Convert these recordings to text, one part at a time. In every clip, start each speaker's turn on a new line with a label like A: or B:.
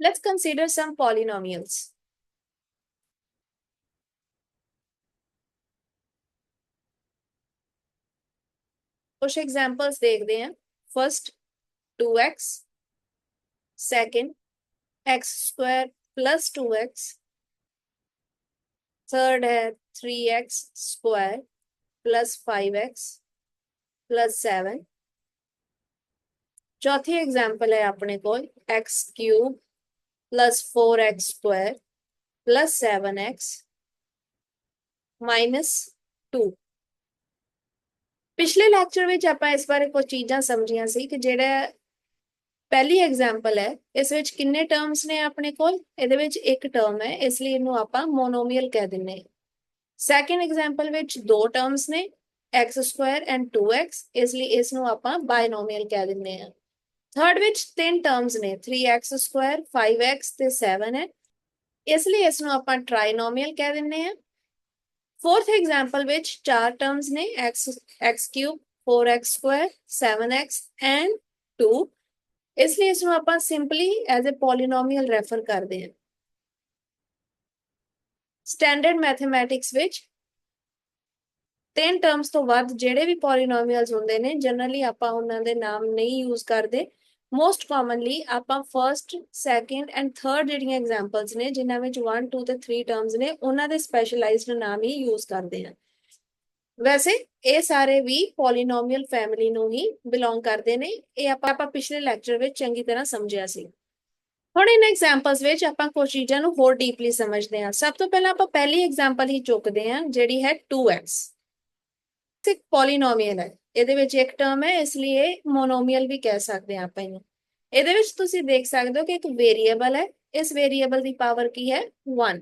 A: Let's consider some polynomials. कुछ examples देखते हैं first 2x second x square plus 2x third है 3x square plus 5x plus 7 चौथी example है अपने को x cube plus 4x square plus 7x minus 2 ਪਿਛਲੇ ਲੈਕਚਰ ਵਿੱਚ ਆਪਾਂ ਇਸ ਬਾਰੇ ਕੁਝ ਚੀਜ਼ਾਂ ਸਮਝੀਆਂ ਸੀ ਕਿ ਜਿਹੜਾ ਪਹਿਲੀ ਐਗਜ਼ਾਮਪਲ ਹੈ, ਇਸ ਵਿੱਚ ਕਿੰਨੇ ਟਰਮਸ ਨੇ ਆਪਣੇ ਕੋਲ? ਇਹਦੇ ਵਿੱਚ ਇੱਕ ਟਰਮ ਹੈ, ਇਸ ਲਈ ਇਹਨੂੰ ਆਪਾਂ ਮੋਨੋਮੀਅਲ ਕਹਿ ਦਿੰਨੇ ਹਾਂ। ਸੈਕੰਡ ਐਗਜ਼ਾਮਪਲ ਵਿੱਚ ਦੋ ਟਰਮਸ ਨੇ x2 ਐਂਡ 2x ਇਸ ਲਈ ਇਸ ਨੂੰ ਆਪਾਂ ਬਾਇਨੋਮੀਅਲ ਕਹਿ ਦਿੰਨੇ ਹਾਂ। ਥਰਡ ਵਿੱਚ ਤਿੰਨ ਟਰਮਸ ਨੇ 3x2 5x ਤੇ 7 ਹੈ ਇਸ ਲਈ ਇਸ ਨੂੰ ਆਪਾਂ ਟ੍ਰਾਈਨੋਮੀਅਲ ਕਹਿ ਦਿੰਨੇ ਹਾਂ। ਫੋਰਥ ਐਗਜ਼ਾਮਪਲ ਵਿੱਚ ਚਾਰ ਟਰਮਸ ਨੇ, x x cube 4x square 7x and 2 ਇਸ ਲਈ ਇਸ ਨੂੰ ਆਪਾਂ simply as a polynomial refer ਕਰਦੇ ਹਾਂ। ਸਟੈਂਡਰਡ ਮੈਥਮੈਟਿਕਸ ਵਿੱਚ ਤਿੰਨ ਟਰਮਸ ਤੋਂ ਵੱਧ ਜਿਹੜੇ ਵੀ ਪੋਲੀਨੋਮੀਅਲਸ ਹੁੰਦੇ ਨੇ ਜਨਰਲੀ ਆਪਾਂ ਉਹਨਾਂ ਦੇ ਨਾਮ ਨਹੀਂ ਯੂਜ਼ ਕਰਦੇ। ਮੋਸਟ ਕਾਮਨਲੀ ਆਪਾਂ ਫਰਸਟ ਸੈਕੰਡ ਐਂਡ ਥਰਡ ਜਿਹੜੀਆਂ ਐਗਜ਼ਾਮਪਲਸ ਨੇ, ਜਿਨ੍ਹਾਂ ਵਿੱਚ 1 2 ਤੇ 3 ਟਰਮਸ ਨੇ, ਉਹਨਾਂ ਦੇ ਸਪੈਸ਼ਲਾਈਜ਼ਡ ਨਾਮ ਹੀ ਯੂਜ਼ ਕਰਦੇ ਆ। ਵੈਸੇ ਇਹ ਸਾਰੇ ਵੀ ਪੋਲੀਨੋਮੀਅਲ ਫੈਮਿਲੀ ਨੂੰ ਹੀ ਬਿਲੋਂਗ ਕਰਦੇ ਨੇ, ਇਹ ਆਪਾਂ ਆਪਾਂ ਪਿਛਲੇ ਲੈਕਚਰ ਵਿੱਚ ਚੰਗੀ ਤਰ੍ਹਾਂ ਸਮਝਿਆ ਸੀ। ਹੁਣ ਇਹਨਾਂ ਐਗਜ਼ਾਮਪਲਸ ਵਿੱਚ ਆਪਾਂ ਕੁਝ ਚੀਜ਼ਾਂ ਨੂੰ ਹੋਰ ਡੀਪਲੀ ਸਮਝਦੇ ਹਾਂ। ਸਭ ਤੋਂ ਪਹਿਲਾਂ ਆਪਾਂ ਪਹਿਲੀ ਐਗਜ਼ਾਮਪਲ ਹੀ ਚੁੱਕਦੇ ਹਾਂ, ਜਿਹੜੀ ਹੈ 2x ਇੱਕ ਪੋਲੀਨੋਮੀਅਲ ਹੈ। ਇਹਦੇ ਵਿੱਚ ਇੱਕ ਟਰਮ ਹੈ, ਇਸ ਲਈ ਇਹ ਮੋਨੋਮੀਅਲ ਵੀ ਕਹਿ ਸਕਦੇ ਹਾਂ ਆਪਾਂ ਇਹਨੂੰ। ਇਹਦੇ ਵਿੱਚ ਤੁਸੀਂ ਦੇਖ ਸਕਦੇ ਹੋ ਕਿ ਇੱਕ ਵੇਰੀਏਬਲ ਹੈ, ਇਸ ਵੇਰੀਏਬਲ ਦੀ ਪਾਵਰ ਕੀ ਹੈ? 1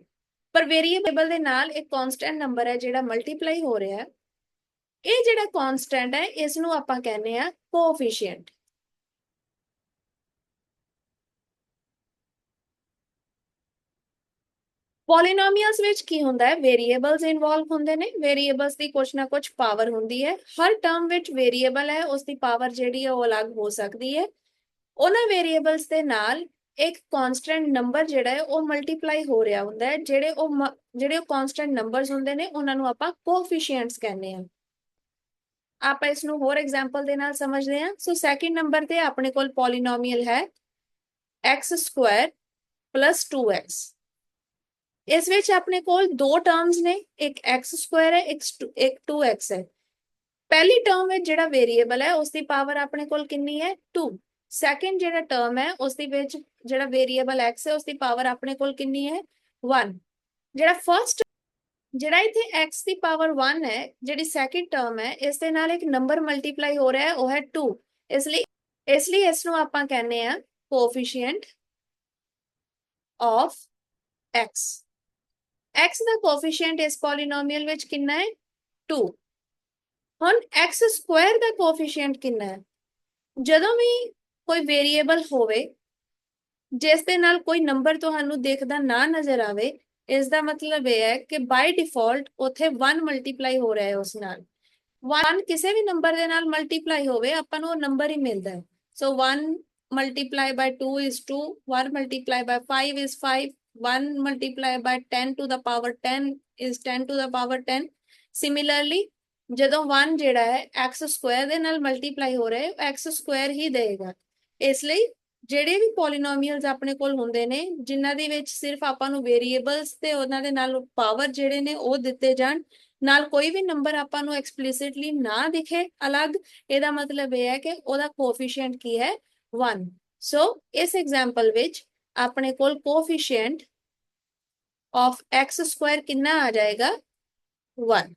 A: ਪਰ ਵੇਰੀਏਬਲ ਦੇ ਨਾਲ ਇੱਕ ਕਨਸਟੈਂਟ ਨੰਬਰ ਹੈ ਜਿਹੜਾ ਮਲਟੀਪਲਾਈ ਹੋ ਰਿਹਾ ਹੈ। ਇਹ ਜਿਹੜਾ ਕਨਸਟੈਂਟ ਹੈ, ਇਸ ਨੂੰ ਆਪਾਂ ਕਹਿੰਦੇ ਆ ਕੋਐਫੀਸ਼ੀਐਂਟ ਪੋਲੀਨੋਮੀਅਲਸ ਵਿੱਚ ਕੀ ਹੁੰਦਾ ਹੈ? ਵੇਰੀਏਬਲਸ ਇਨਵੋਲਵ ਹੁੰਦੇ ਨੇ। ਵੇਰੀਏਬਲਸ ਦੀ ਕੁਝ ਨਾ ਕੁਝ ਪਾਵਰ ਹੁੰਦੀ ਹੈ। ਹਰ ਟਰਮ ਵਿੱਚ ਵੇਰੀਏਬਲ ਹੈ। ਉਸ ਦੀ ਪਾਵਰ ਜਿਹੜੀ ਹੈ ਉਹ ਅਲੱਗ ਹੋ ਸਕਦੀ ਹੈ। ਉਹਨਾਂ ਵੇਰੀਏਬਲਸ ਦੇ ਨਾਲ ਇੱਕ ਕਨਸਟੈਂਟ ਨੰਬਰ ਜਿਹੜਾ ਹੈ ਉਹ ਮਲਟੀਪਲਾਈ ਹੋ ਰਿਹਾ ਹੁੰਦਾ ਹੈ। ਜਿਹੜੇ ਉਹ ਜਿਹੜੇ ਉਹ ਕਨਸਟੈਂਟ ਨੰਬਰਸ ਹੁੰਦੇ ਨੇ, ਉਹਨਾਂ ਨੂੰ ਆਪਾਂ ਕੋਐਫੀਸ਼ੀਐਂਟਸ ਕਹਿੰਦੇ ਹਾਂ। ਆਪਾਂ ਇਸ ਨੂੰ ਹੋਰ ਐਗਜ਼ਾਮਪਲ ਦੇ ਨਾਲ ਸਮਝਦੇ ਹਾਂ। ਸੋ ਸੈਕਿੰਡ ਨੰਬਰ ਤੇ ਆਪਣੇ ਕੋਲ ਪੋਲੀਨੋਮੀਅਲ ਹੈ। X2 2x ਇਸ ਵਿੱਚ ਆਪਣੇ ਕੋਲ ਦੋ ਟਰਮਸ ਨੇ, ਇੱਕ x2 ਹੈ, ਇੱਕ 2x ਹੈ। ਪਹਿਲੀ ਟਰਮ ਵਿੱਚ ਜਿਹੜਾ ਵੇਰੀਏਬਲ ਹੈ ਉਸ ਦੀ ਪਾਵਰ ਆਪਣੇ ਕੋਲ ਕਿੰਨੀ ਹੈ? 2 ਸੈਕਿੰਡ ਜਿਹੜਾ ਟਰਮ ਹੈ ਉਸ ਦੇ ਵਿੱਚ ਜਿਹੜਾ ਵੇਰੀਏਬਲ x ਹੈ ਉਸ ਦੀ ਪਾਵਰ ਆਪਣੇ ਕੋਲ ਕਿੰਨੀ ਹੈ? 1 ਜਿਹੜਾ ਫਰਸਟ ਜਿਹੜਾ ਇੱਥੇ x ਦੀ ਪਾਵਰ 1 ਹੈ, ਜਿਹੜੀ ਸੈਕਿੰਡ ਟਰਮ ਹੈ, ਇਸ ਦੇ ਨਾਲ ਇੱਕ ਨੰਬਰ ਮਲਟੀਪਲਾਈ ਹੋ ਰਿਹਾ ਹੈ, ਉਹ ਹੈ 2 ਇਸ ਲਈ ਇਸ ਲਈ ਇਸ ਨੂੰ ਆਪਾਂ ਕਹਿੰਦੇ ਆ ਕੋਐਫੀਸ਼ੀਐਂਟ ਆਫ x x ਦਾ ਕੋਐਫੀਸ਼ੀਐਂਟ ਇਸ ਪੋਲੀਨੋਮੀਅਲ ਵਿੱਚ ਕਿੰਨਾ ਹੈ? 2 ਹੁਣ x ਸਕੁਆਇਰ ਦਾ ਕੋਐਫੀਸ਼ੀਐਂਟ ਕਿੰਨਾ ਹੈ? ਜਦੋਂ ਵੀ ਕੋਈ ਵੇਰੀਏਬਲ ਹੋਵੇ, ਜਿਸ ਦੇ ਨਾਲ ਕੋਈ ਨੰਬਰ ਤੁਹਾਨੂੰ ਦੇਖਦਾ ਨਾ ਨਜ਼ਰ ਆਵੇ, ਇਸ ਦਾ ਮਤਲਬ ਇਹ ਹੈ ਕਿ ਬਾਈ ਡਿਫਾਲਟ ਉਥੇ 1 ਮਲਟੀਪਲਾਈ ਹੋ ਰਿਹਾ ਹੈ ਉਸ ਨਾਲ। 1 ਕਿਸੇ ਵੀ ਨੰਬਰ ਦੇ ਨਾਲ ਮਲਟੀਪਲਾਈ ਹੋਵੇ, ਆਪਾਂ ਨੂੰ ਉਹ ਨੰਬਰ ਹੀ ਮਿਲਦਾ ਹੈ। So 1 multiply by 2 is 2 1 multiply by 5 is 5 1 multiply by 10 to the power 10 is 10 to the power 10 similarly, ਜਦੋਂ 1 ਜਿਹੜਾ ਹੈ, x ਸਕੁਆਇਰ ਦੇ ਨਾਲ ਮਲਟੀਪਲਾਈ ਹੋ ਰਿਹਾ ਹੈ x ਸਕੁਆਇਰ ਹੀ ਦੇਗਾ ਇਸ ਲਈ ਜਿਹੜੇ ਵੀ ਪੋਲੀਨੋਮੀਅਲਸ ਆਪਣੇ ਕੋਲ ਹੁੰਦੇ ਨੇ, ਜਿਨ੍ਹਾਂ ਦੇ ਵਿੱਚ ਸਿਰਫ ਆਪਾਂ ਨੂੰ ਵੇਰੀਏਬਲਸ ਤੇ ਉਹਨਾਂ ਦੇ ਨਾਲ ਪਾਵਰ ਜਿਹੜੇ ਨੇ, ਉਹ ਦਿੱਤੇ ਜਾਣ। ਨਾਲ ਕੋਈ ਵੀ ਨੰਬਰ ਆਪਾਂ ਨੂੰ ਐਕਸਪਲਿਸਿਟਲੀ ਨਾ ਦਿਖੇ, ਅਲੱਗ। ਇਹਦਾ ਮਤਲਬ ਇਹ ਹੈ ਕਿ ਉਹਦਾ ਕੋਐਫੀਸ਼ੀਐਂਟ ਕੀ ਹੈ? 1 ਸੋ ਇਸ ਐਗਜ਼ਾਮਪਲ ਵਿੱਚ ਆਪਣੇ ਕੋਲ ਕੋਐਫੀਸ਼ੀਐਂਟ ਆਫ x ਸਕੁਆਇਰ ਕਿੰਨਾ ਆ ਜਾਏਗਾ 1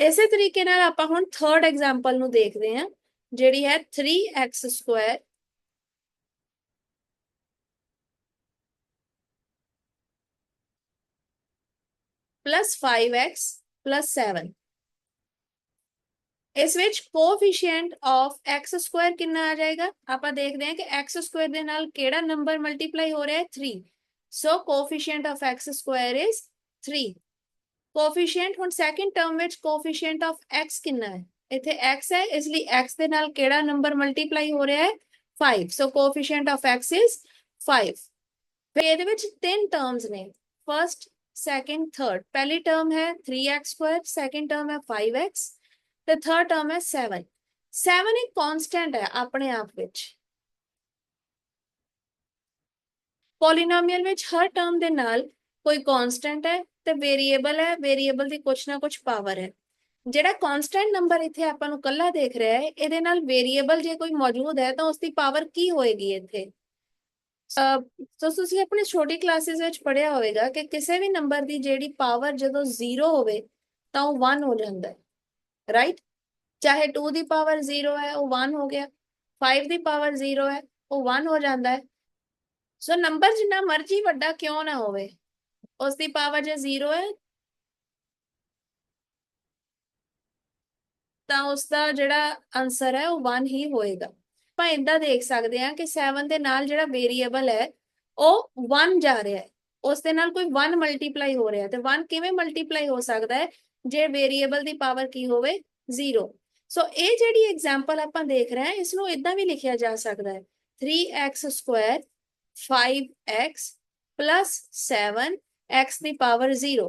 A: ਇਸੇ ਤਰੀਕੇ ਨਾਲ ਆਪਾਂ ਹੁਣ ਥਰਡ ਐਗਜ਼ਾਮਪਲ ਨੂੰ ਦੇਖਦੇ ਹਾਂ ਜਿਹੜੀ ਹੈ 3x Square plus 5x plus 7 ਇਸ ਵਿੱਚ ਕੋਐਫੀਸ਼ੀਐਂਟ ਆਫ x ਸਕੁਆਇਰ ਕਿੰਨਾ ਆ ਜਾਏਗਾ ਆਪਾਂ ਦੇਖਦੇ ਹਾਂ ਕਿ x ਸਕੁਆਇਰ ਦੇ ਨਾਲ ਕਿਹੜਾ ਨੰਬਰ ਮਲਟੀਪਲਾਈ ਹੋ ਰਿਹਾ ਹੈ 3 so coefficient of x square is 3 coefficient ਹੁਣ ਸੈਕੰਡ ਟਰਮ ਵਿੱਚ ਕੋਐਫੀਸ਼ੀਐਂਟ ਆਫ x ਕਿੰਨਾ ਹੈ ਇੱਥੇ x ਹੈ ਇਸ ਲਈ x ਦੇ ਨਾਲ ਕਿਹੜਾ ਨੰਬਰ ਮਲਟੀਪਲਾਈ ਹੋ ਰਿਹਾ ਹੈ 5 so coefficient of x is 5 ਫਿਰ ਇਹਦੇ ਵਿੱਚ ਤਿੰਨ ਟਰਮਸ ਨੇ ਫਰਸਟ ਸੈਕੰਡ ਥਰਡ ਪਹਿਲੀ ਟਰਮ ਹੈ 3x ਸਕੁਆਇਰ ਸੈਕੰਡ ਟਰਮ ਹੈ 5x ਤੇ ਥਰਡ ਟਰਮ ਹੈ 7 7 ਇੱਕ ਕਾਂਸਟੈਂਟ ਹੈ ਆਪਣੇ ਆਪ ਵਿੱਚ। ਪੋਲੀਨੋਮੀਅਲ ਵਿੱਚ ਹਰ ਟਰਮ ਦੇ ਨਾਲ ਕੋਈ ਕਾਂਸਟੈਂਟ ਹੈ ਤੇ ਵੇਰੀਏਬਲ ਹੈ ਵੇਰੀਏਬਲ ਦੀ ਕੁਛ ਨਾ ਕੁਛ ਪਾਵਰ ਹੈ। ਜਿਹੜਾ ਕਾਂਸਟੈਂਟ ਨੰਬਰ ਇੱਥੇ ਆਪਾਂ ਨੂੰ ਕੱਲਾ ਦੇਖ ਰਿਹਾ ਹੈ, ਇਹਦੇ ਨਾਲ ਵੇਰੀਏਬਲ ਜੇ ਕੋਈ ਮੌਜੂਦ ਹੈ ਤਾਂ ਉਸ ਦੀ ਪਾਵਰ ਕੀ ਹੋਏਗੀ ਇੱਥੇ? ਅਹ ਤੁਸੀਂ ਆਪਣੀ ਛੋਟੀ ਕਲਾਸਿਸ ਵਿੱਚ ਪੜ੍ਹਿਆ ਹੋਵੇਗਾ ਕਿ ਕਿਸੇ ਵੀ ਨੰਬਰ ਦੀ ਜਿਹੜੀ ਪਾਵਰ ਜਦੋਂ 0 ਹੋਵੇ ਤਾਂ ਉਹ 1 ਹੋ ਜਾਂਦਾ ਹੈ। ਰਾਈਟ ਚਾਹੇ 2 ਦੀ ਪਾਵਰ 0 ਹੈ ਉਹ 1 ਹੋ ਗਿਆ 5 ਦੀ ਪਾਵਰ 0 ਹੈ ਉਹ 1 ਹੋ ਜਾਂਦਾ ਹੈ ਸੋ ਨੰਬਰ ਜਿੰਨਾ ਮਰਜ਼ੀ ਵੱਡਾ ਕਿਉਂ ਨਾ ਹੋਵੇ ਉਸ ਦੀ ਪਾਵਰ ਜੇ 0 ਹੈ ਤਾਂ ਉਸ ਦਾ ਜਿਹੜਾ ਆਨਸਰ ਹੈ ਉਹ 1 ਹੀ ਹੋਏਗਾ ਆਪਾਂ ਇੰਦਾ ਦੇਖ ਸਕਦੇ ਹਾਂ ਕਿ 7 ਦੇ ਨਾਲ ਜਿਹੜਾ ਵੇਰੀਏਬਲ ਹੈ ਉਹ 1 ਜਾ ਰਿਹਾ ਹੈ ਉਸ ਦੇ ਨਾਲ ਕੋਈ 1 ਮਲਟੀਪਲਾਈ ਹੋ ਰਿਹਾ ਤੇ 1 ਕਿਵੇਂ ਮਲਟੀਪਲਾਈ ਹੋ ਸਕਦਾ ਹੈ ਜੇ ਵੇਰੀਏਬਲ ਦੀ ਪਾਵਰ ਕੀ ਹੋਵੇ? 0 ਸੋ ਇਹ ਜਿਹੜੀ ਐਗਜ਼ਾਮਪਲ ਆਪਾਂ ਦੇਖ ਰਹੇ ਹਾਂ ਇਸ ਨੂੰ ਇਦਾਂ ਵੀ ਲਿਖਿਆ ਜਾ ਸਕਦਾ ਹੈ। 3x ਸਕੁਆਇਰ 5x 7 x ਦੀ ਪਾਵਰ 0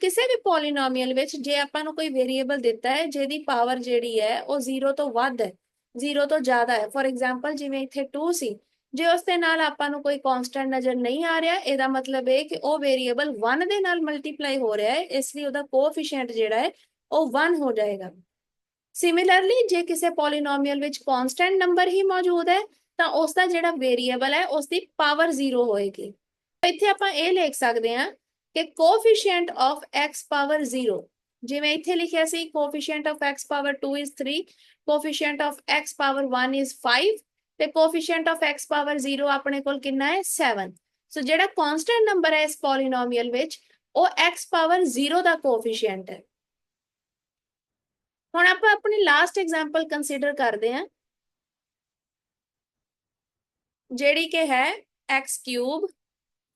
A: ਕਿਸੇ ਵੀ ਪੋਲੀਨੋਮੀਅਲ ਵਿੱਚ ਜੇ ਆਪਾਂ ਨੂੰ ਕੋਈ ਵੇਰੀਏਬਲ ਦਿੱਤਾ ਹੈ, ਜਿਹਦੀ ਪਾਵਰ ਜਿਹੜੀ ਹੈ, ਉਹ 0 ਤੋਂ ਵੱਧ ਹੈ 0 ਤੋਂ ਜ਼ਿਆਦਾ ਹੈ। ਫੋਰ ਐਗਜ਼ਾਮਪਲ ਜਿਵੇਂ ਇੱਥੇ 2 ਸੀ ਜੇ ਉਸ ਦੇ ਨਾਲ ਆਪਾਂ ਨੂੰ ਕੋਈ ਕਨਸਟੈਂਟ ਨਜ਼ਰ ਨਹੀਂ ਆ ਰਿਹਾ, ਇਹਦਾ ਮਤਲਬ ਇਹ ਕਿ ਉਹ ਵੇਰੀਏਬਲ 1 ਦੇ ਨਾਲ ਮਲਟੀਪਲਾਈ ਹੋ ਰਿਹਾ ਹੈ, ਇਸ ਲਈ ਉਹਦਾ ਕੋਐਫੀਸ਼ੀਐਂਟ ਜਿਹੜਾ ਹੈ, ਉਹ 1 ਹੋ ਜਾਏਗਾ। ਸਿਮਿਲਰਲੀ ਜੇ ਕਿਸੇ ਪੋਲੀਨੋਮੀਅਲ ਵਿੱਚ ਕਨਸਟੈਂਟ ਨੰਬਰ ਹੀ ਮੌਜੂਦ ਹੈ, ਤਾਂ ਉਸ ਦਾ ਜਿਹੜਾ ਵੇਰੀਏਬਲ ਹੈ ਉਸ ਦੀ ਪਾਵਰ 0 ਹੋਏਗੀ ਇੱਥੇ ਆਪਾਂ ਇਹ ਲਿਖ ਸਕਦੇ ਹਾਂ ਕਿ ਕੋਐਫੀਸ਼ੀਐਂਟ ਆਫ x ਪਾਵਰ 0 ਜਿਵੇਂ ਇੱਥੇ ਲਿਖਿਆ ਸੀ coefficient of x power 2 is 3 coefficient of x power 1 is 5 ਤੇ ਕੋਐਫੀਸ਼ੀਐਂਟ ਆਫ x ਪਾਵਰ 0 ਆਪਣੇ ਕੋਲ ਕਿੰਨਾ ਹੈ? 7 ਸੋ ਜਿਹੜਾ ਕਨਸਟੈਂਟ ਨੰਬਰ ਹੈ ਇਸ ਪੋਲੀਨੋਮੀਅਲ ਵਿੱਚ, ਉਹ x ਪਾਵਰ 0 ਦਾ ਕੋਐਫੀਸ਼ੀਐਂਟ ਹੈ। ਹੁਣ ਆਪਾਂ ਆਪਣੀ ਲਾਸਟ ਐਗਜ਼ਾਮਪਲ ਕੰਸੀਡਰ ਕਰਦੇ ਹਾਂ। ਜਿਹੜੀ ਕਿ ਹੈ x ਕਿਊਬ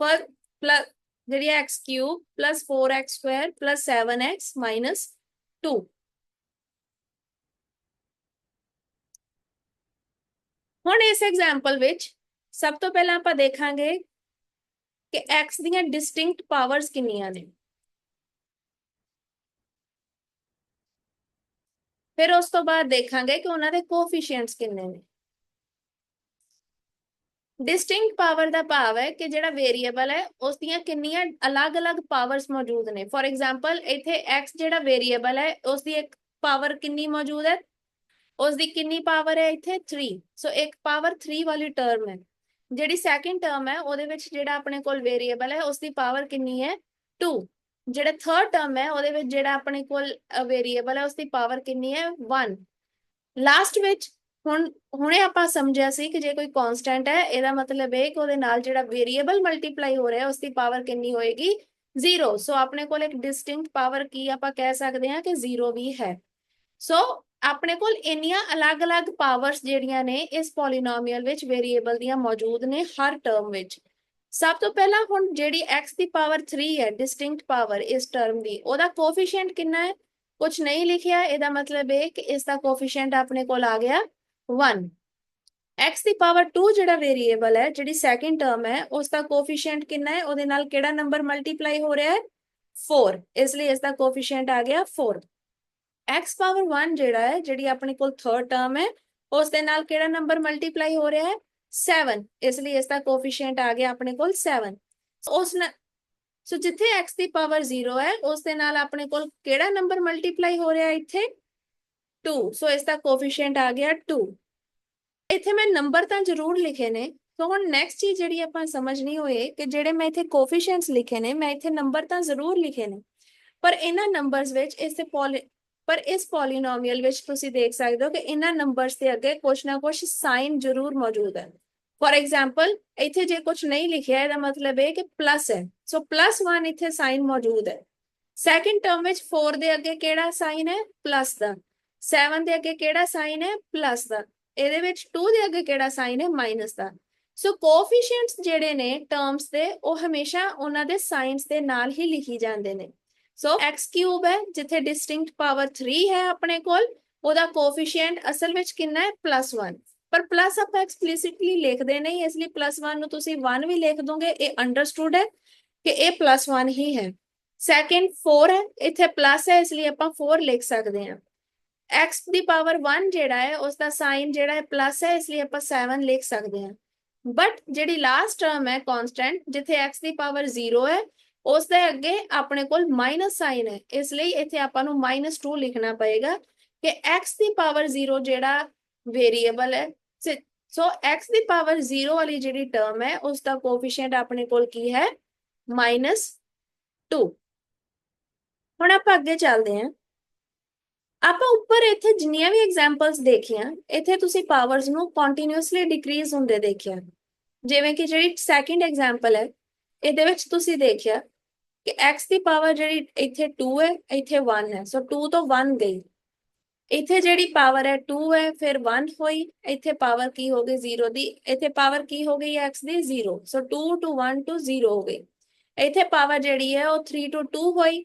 A: ਪਰ ਪਲੱਸ ਜਿਹੜੀ ਹੈ x cube 4x Square 7x 2 ਹੁਣ ਇਸ ਐਗਜ਼ਾਮਪਲ ਵਿੱਚ ਸਭ ਤੋਂ ਪਹਿਲਾਂ ਆਪਾਂ ਦੇਖਾਂਗੇ ਕਿ x ਦੀਆਂ ਡਿਸਟਿੰਕਟ ਪਾਵਰਸ ਕਿੰਨੀਆਂ ਨੇ। ਫਿਰ ਉਸ ਤੋਂ ਬਾਅਦ ਦੇਖਾਂਗੇ ਕਿ ਉਹਨਾਂ ਦੇ ਕੋਐਫੀਸ਼ੀਐਂਟਸ ਕਿੰਨੇ ਨੇ। ਡਿਸਟਿੰਕਟ ਪਾਵਰ ਦਾ ਭਾਵ ਹੈ ਕਿ ਜਿਹੜਾ ਵੇਰੀਏਬਲ ਹੈ, ਉਸ ਦੀਆਂ ਕਿੰਨੀਆਂ ਅਲੱਗ-ਅਲੱਗ ਪਾਵਰਸ ਮੌਜੂਦ ਨੇ। ਫੋਰ ਐਗਜ਼ਾਮਪਲ ਇੱਥੇ x ਜਿਹੜਾ ਵੇਰੀਏਬਲ ਹੈ, ਉਸ ਦੀ ਇੱਕ ਪਾਵਰ ਕਿੰਨੀ ਮੌਜੂਦ ਹੈ? ਉਸ ਦੀ ਕਿੰਨੀ ਪਾਵਰ ਹੈ ਇੱਥੇ? 3 ਸੋ ਇੱਕ ਪਾਵਰ 3 ਵਾਲੀ ਟਰਮ ਹੈ। ਜਿਹੜੀ ਸੈਕਿੰਡ ਟਰਮ ਹੈ, ਉਹਦੇ ਵਿੱਚ ਜਿਹੜਾ ਆਪਣੇ ਕੋਲ ਵੇਰੀਏਬਲ ਹੈ ਉਸ ਦੀ ਪਾਵਰ ਕਿੰਨੀ ਹੈ? 2 ਜਿਹੜਾ ਥਰਡ ਟਰਮ ਹੈ, ਉਹਦੇ ਵਿੱਚ ਜਿਹੜਾ ਆਪਣੇ ਕੋਲ ਵੇਰੀਏਬਲ ਹੈ ਉਸ ਦੀ ਪਾਵਰ ਕਿੰਨੀ ਹੈ? 1 ਲਾਸਟ ਵਿੱਚ, ਹੁਣ, ਹੁਣੇ ਆਪਾਂ ਸਮਝਿਆ ਸੀ ਕਿ ਜੇ ਕੋਈ ਕਨਸਟੈਂਟ ਹੈ, ਇਹਦਾ ਮਤਲਬ ਇਹ ਕਿ ਉਹਦੇ ਨਾਲ ਜਿਹੜਾ ਵੇਰੀਏਬਲ ਮਲਟੀਪਲਾਈ ਹੋ ਰਿਹਾ ਉਸ ਦੀ ਪਾਵਰ ਕਿੰਨੀ ਹੋਏਗੀ? 0 ਸੋ ਆਪਣੇ ਕੋਲ ਇੱਕ ਡਿਸਟਿੰਕਟ ਪਾਵਰ ਕੀ ਆਪਾਂ ਕਹਿ ਸਕਦੇ ਹਾਂ ਕਿ 0 ਵੀ ਹੈ। ਸੋ ਆਪਣੇ ਕੋਲ ਇੰਨੀਆਂ ਅਲੱਗ-ਅਲੱਗ ਪਾਵਰਸ ਜਿਹੜੀਆਂ ਨੇ ਇਸ ਪੋਲੀਨੋਮੀਅਲ ਵਿੱਚ ਵੇਰੀਏਬਲ ਦੀਆਂ ਮੌਜੂਦ ਨੇ ਹਰ ਟਰਮ ਵਿੱਚ। ਸਭ ਤੋਂ ਪਹਿਲਾਂ ਹੁਣ ਜਿਹੜੀ x ਦੀ ਪਾਵਰ 3 ਹੈ ਡਿਸਟਿੰਕਟ ਪਾਵਰ ਇਸ ਟਰਮ ਦੀ, ਉਹਦਾ ਕੋਐਫੀਸ਼ੀਐਂਟ ਕਿੰਨਾ ਹੈ? ਕੁਝ ਨਹੀਂ ਲਿਖਿਆ, ਇਹਦਾ ਮਤਲਬ ਇਹ ਕਿ ਇਸ ਦਾ ਕੋਐਫੀਸ਼ੀਐਂਟ ਆਪਣੇ ਕੋਲ ਆ ਗਿਆ 1 x ਦੀ ਪਾਵਰ 2 ਜਿਹੜਾ ਵੇਰੀਏਬਲ ਹੈ, ਜਿਹੜੀ ਸੈਕਿੰਡ ਟਰਮ ਹੈ, ਉਸ ਦਾ ਕੋਐਫੀਸ਼ੀਐਂਟ ਕਿੰਨਾ ਹੈ? ਉਹਦੇ ਨਾਲ ਕਿਹੜਾ ਨੰਬਰ ਮਲਟੀਪਲਾਈ ਹੋ ਰਿਹਾ ਹੈ? 4 ਇਸ ਲਈ ਇਸ ਦਾ ਕੋਐਫੀਸ਼ੀਐਂਟ ਆ ਗਿਆ 4 x ਪਾਵਰ 1 ਜਿਹੜਾ ਹੈ, ਜਿਹੜੀ ਆਪਣੇ ਕੋਲ ਥਰਡ ਟਰਮ ਹੈ, ਉਸ ਦੇ ਨਾਲ ਕਿਹੜਾ ਨੰਬਰ ਮਲਟੀਪਲਾਈ ਹੋ ਰਿਹਾ ਹੈ? 7 ਇਸ ਲਈ ਇਸ ਦਾ ਕੋਐਫੀਸ਼ੀਐਂਟ ਆ ਗਿਆ ਆਪਣੇ ਕੋਲ 7 ਉਸ ਨਾਲ ਸੋ ਜਿੱਥੇ x ਦੀ ਪਾਵਰ 0 ਹੈ, ਉਸ ਦੇ ਨਾਲ ਆਪਣੇ ਕੋਲ ਕਿਹੜਾ ਨੰਬਰ ਮਲਟੀਪਲਾਈ ਹੋ ਰਿਹਾ ਇੱਥੇ? 2 ਸੋ ਇਸ ਦਾ ਕੋਐਫੀਸ਼ੀਐਂਟ ਆ ਗਿਆ 2 ਇੱਥੇ ਮੈਂ ਨੰਬਰ ਤਾਂ ਜ਼ਰੂਰ ਲਿਖੇ ਨੇ, ਸੋ ਹੁਣ ਨੈਕਸਟ ਚੀਜ਼ ਜਿਹੜੀ ਆਪਾਂ ਸਮਝਣੀ ਹੋਏ ਕਿ ਜਿਹੜੇ ਮੈਂ ਇੱਥੇ ਕੋਐਫੀਸ਼ੀਐਂਟਸ ਲਿਖੇ ਨੇ, ਮੈਂ ਇੱਥੇ ਨੰਬਰ ਤਾਂ ਜ਼ਰੂਰ ਲਿਖੇ ਨੇ। ਪਰ ਇਹਨਾਂ ਨੰਬਰਸ ਵਿੱਚ ਇਸ ਤੇ ਪਰ ਇਸ ਪੋਲੀਨੋਮੀਅਲ ਵਿੱਚ ਤੁਸੀਂ ਦੇਖ ਸਕਦੇ ਹੋ ਕਿ ਇਹਨਾਂ ਨੰਬਰਸ ਦੇ ਅੱਗੇ ਕੁਝ ਨਾ ਕੁਝ ਸਾਈਨ ਜ਼ਰੂਰ ਮੌਜੂਦ ਹੈ। ਫੋਰ ਐਗਜ਼ਾਮਪਲ ਇੱਥੇ ਜੇ ਕੁਝ ਨਹੀਂ ਲਿਖਿਆ, ਇਹਦਾ ਮਤਲਬ ਹੈ ਕਿ ਪਲੱਸ ਹੈ। ਸੋ ਪਲੱਸ 1 ਇੱਥੇ ਸਾਈਨ ਮੌਜੂਦ ਹੈ। ਸੈਕਿੰਡ ਟਰਮ ਵਿੱਚ 4 ਦੇ ਅੱਗੇ ਕਿਹੜਾ ਸਾਈਨ ਹੈ? ਪਲੱਸ ਦਾ। 7 ਦੇ ਅੱਗੇ ਕਿਹੜਾ ਸਾਈਨ ਹੈ? ਪਲੱਸ ਦਾ। ਇਹਦੇ ਵਿੱਚ 2 ਦੇ ਅੱਗੇ ਕਿਹੜਾ ਸਾਈਨ ਹੈ? ਮਾਈਨਸ ਦਾ। ਸੋ ਕੋਐਫੀਸ਼ੀਐਂਟਸ ਜਿਹੜੇ ਨੇ ਟਰਮਸ ਦੇ, ਉਹ ਹਮੇਸ਼ਾ ਉਹਨਾਂ ਦੇ ਸਾਈਨਸ ਦੇ ਨਾਲ ਹੀ ਲਿਖੀ ਜਾਂਦੇ ਨੇ। ਸੋ x ਕਿਊਬ ਹੈ, ਜਿੱਥੇ ਡਿਸਟਿੰਕਟ ਪਾਵਰ 3 ਹੈ ਆਪਣੇ ਕੋਲ, ਉਹਦਾ ਕੋਐਫੀਸ਼ੀਐਂਟ ਅਸਲ ਵਿੱਚ ਕਿੰਨਾ ਹੈ? +1 ਪਰ ਪਲੱਸ ਆਪਾਂ ਐਕਸਪਲਿਸਿਟਲੀ ਲਿਖਦੇ ਨਹੀਂ, ਇਸ ਲਈ 1 ਨੂੰ ਤੁਸੀਂ 1 ਵੀ ਲਿਖ ਦੋਗੇ, ਇਹ ਅੰਡਰਸਟੂਡ ਹੈ ਕਿ ਇਹ 1 ਹੀ ਹੈ। ਸੈਕਿੰਡ 4 ਹੈ, ਇੱਥੇ ਪਲੱਸ ਹੈ, ਇਸ ਲਈ ਆਪਾਂ 4 ਲਿਖ ਸਕਦੇ ਹਾਂ। X ਦੀ ਪਾਵਰ 1 ਜਿਹੜਾ ਹੈ ਉਸ ਦਾ ਸਾਈਨ ਜਿਹੜਾ ਹੈ ਪਲੱਸ ਹੈ, ਇਸ ਲਈ ਆਪਾਂ 7 ਲਿਖ ਸਕਦੇ ਹਾਂ। ਬਟ ਜਿਹੜੀ ਲਾਸਟ ਟਰਮ ਹੈ ਕਨਸਟੈਂਟ ਜਿੱਥੇ x ਦੀ ਪਾਵਰ 0 ਹੈ ਉਸ ਦੇ ਅੱਗੇ ਆਪਣੇ ਕੋਲ ਮਾਈਨਸ ਸਾਈਨ ਹੈ। ਇਸ ਲਈ ਇੱਥੇ ਆਪਾਂ ਨੂੰ -2 ਲਿਖਣਾ ਪਏਗਾ ਕਿ x ਦੀ ਪਾਵਰ 0 ਜਿਹੜਾ ਵੇਰੀਏਬਲ ਹੈ। ਸੋ x ਦੀ ਪਾਵਰ 0 ਵਾਲੀ ਜਿਹੜੀ ਟਰਮ ਹੈ ਉਸ ਦਾ ਕੋਐਫੀਸ਼ੀਐਂਟ ਆਪਣੇ ਕੋਲ ਕੀ ਹੈ? -2 ਹੁਣ ਆਪਾਂ ਅੱਗੇ ਚੱਲਦੇ ਹਾਂ। ਆਪਾਂ ਉੱਪਰ ਇੱਥੇ ਜਿੰਨੀਆਂ ਵੀ ਐਗਜ਼ਾਮਪਲਸ ਦੇਖੀਆਂ, ਇੱਥੇ ਤੁਸੀਂ ਪਾਵਰਸ ਨੂੰ ਕੰਟੀਨਿਊਸਲੀ ਡਿਕਰੀਜ਼ ਹੁੰਦੇ ਦੇਖਿਆ। ਜਿਵੇਂ ਕਿ ਜਿਹੜੀ ਸੈਕਿੰਡ ਐਗਜ਼ਾਮਪਲ ਹੈ, ਇਹਦੇ ਵਿੱਚ ਤੁਸੀਂ ਦੇਖਿਆ ਕਿ x ਦੀ ਪਾਵਰ ਜਿਹੜੀ ਇੱਥੇ 2 ਹੈ, ਇੱਥੇ 1 ਹੈ। ਸੋ 2 ਤੋਂ 1 ਗਈ। ਇੱਥੇ ਜਿਹੜੀ ਪਾਵਰ ਹੈ 2 ਹੈ, ਫਿਰ 1 ਹੋਈ। ਇੱਥੇ ਪਾਵਰ ਕੀ ਹੋ ਗਈ? 0 ਦੀ। ਇੱਥੇ ਪਾਵਰ ਕੀ ਹੋ ਗਈ? x ਦੀ 0 ਸੋ 2 ਟੂ 1 ਟੂ 0 ਹੋ ਗਈ। ਇੱਥੇ ਪਾਵਰ ਜਿਹੜੀ ਹੈ, ਉਹ 3 ਟੂ 2 ਹੋਈ।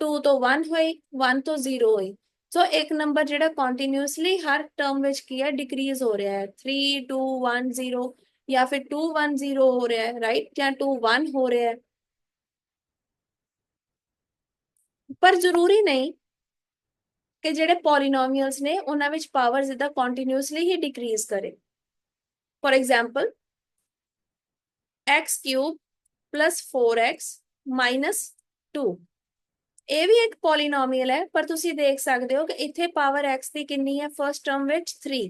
A: 2 ਤੋਂ 1 ਹੋਈ। 1 ਤੋਂ 0 ਹੋਈ। ਸੋ ਇੱਕ ਨੰਬਰ ਜਿਹੜਾ ਕੰਟੀਨਿਊਸਲੀ ਹਰ ਟਰਮ ਵਿੱਚ ਕੀ ਹੈ? ਡਿਕਰੀਜ਼ ਹੋ ਰਿਹਾ ਹੈ। 3 2 1 0 ਜਾਂ ਫਿਰ 2 1 0 ਹੋ ਰਿਹਾ ਹੈ ਰਾਈਟ ਜਾਂ 2 1 ਹੋ ਰਿਹਾ ਹੈ। ਪਰ ਜ਼ਰੂਰੀ ਨਹੀਂ ਕਿ ਜਿਹੜੇ ਪੋਲੀਨੋਮੀਅਲਸ ਨੇ ਉਹਨਾਂ ਵਿੱਚ ਪਾਵਰ ਜਿੱਦਾਂ ਕੰਟੀਨਿਊਸਲੀ ਹੀ ਡਿਕਰੀਜ਼ ਕਰੇ। For example x cube 4x 2 ਇਹ ਵੀ ਇੱਕ ਪੋਲੀਨੋਮੀਅਲ ਹੈ, ਪਰ ਤੁਸੀਂ ਦੇਖ ਸਕਦੇ ਹੋ ਕਿ ਇੱਥੇ ਪਾਵਰ x ਦੀ ਕਿੰਨੀ ਹੈ? ਫਰਸਟ ਟਰਮ ਵਿੱਚ 3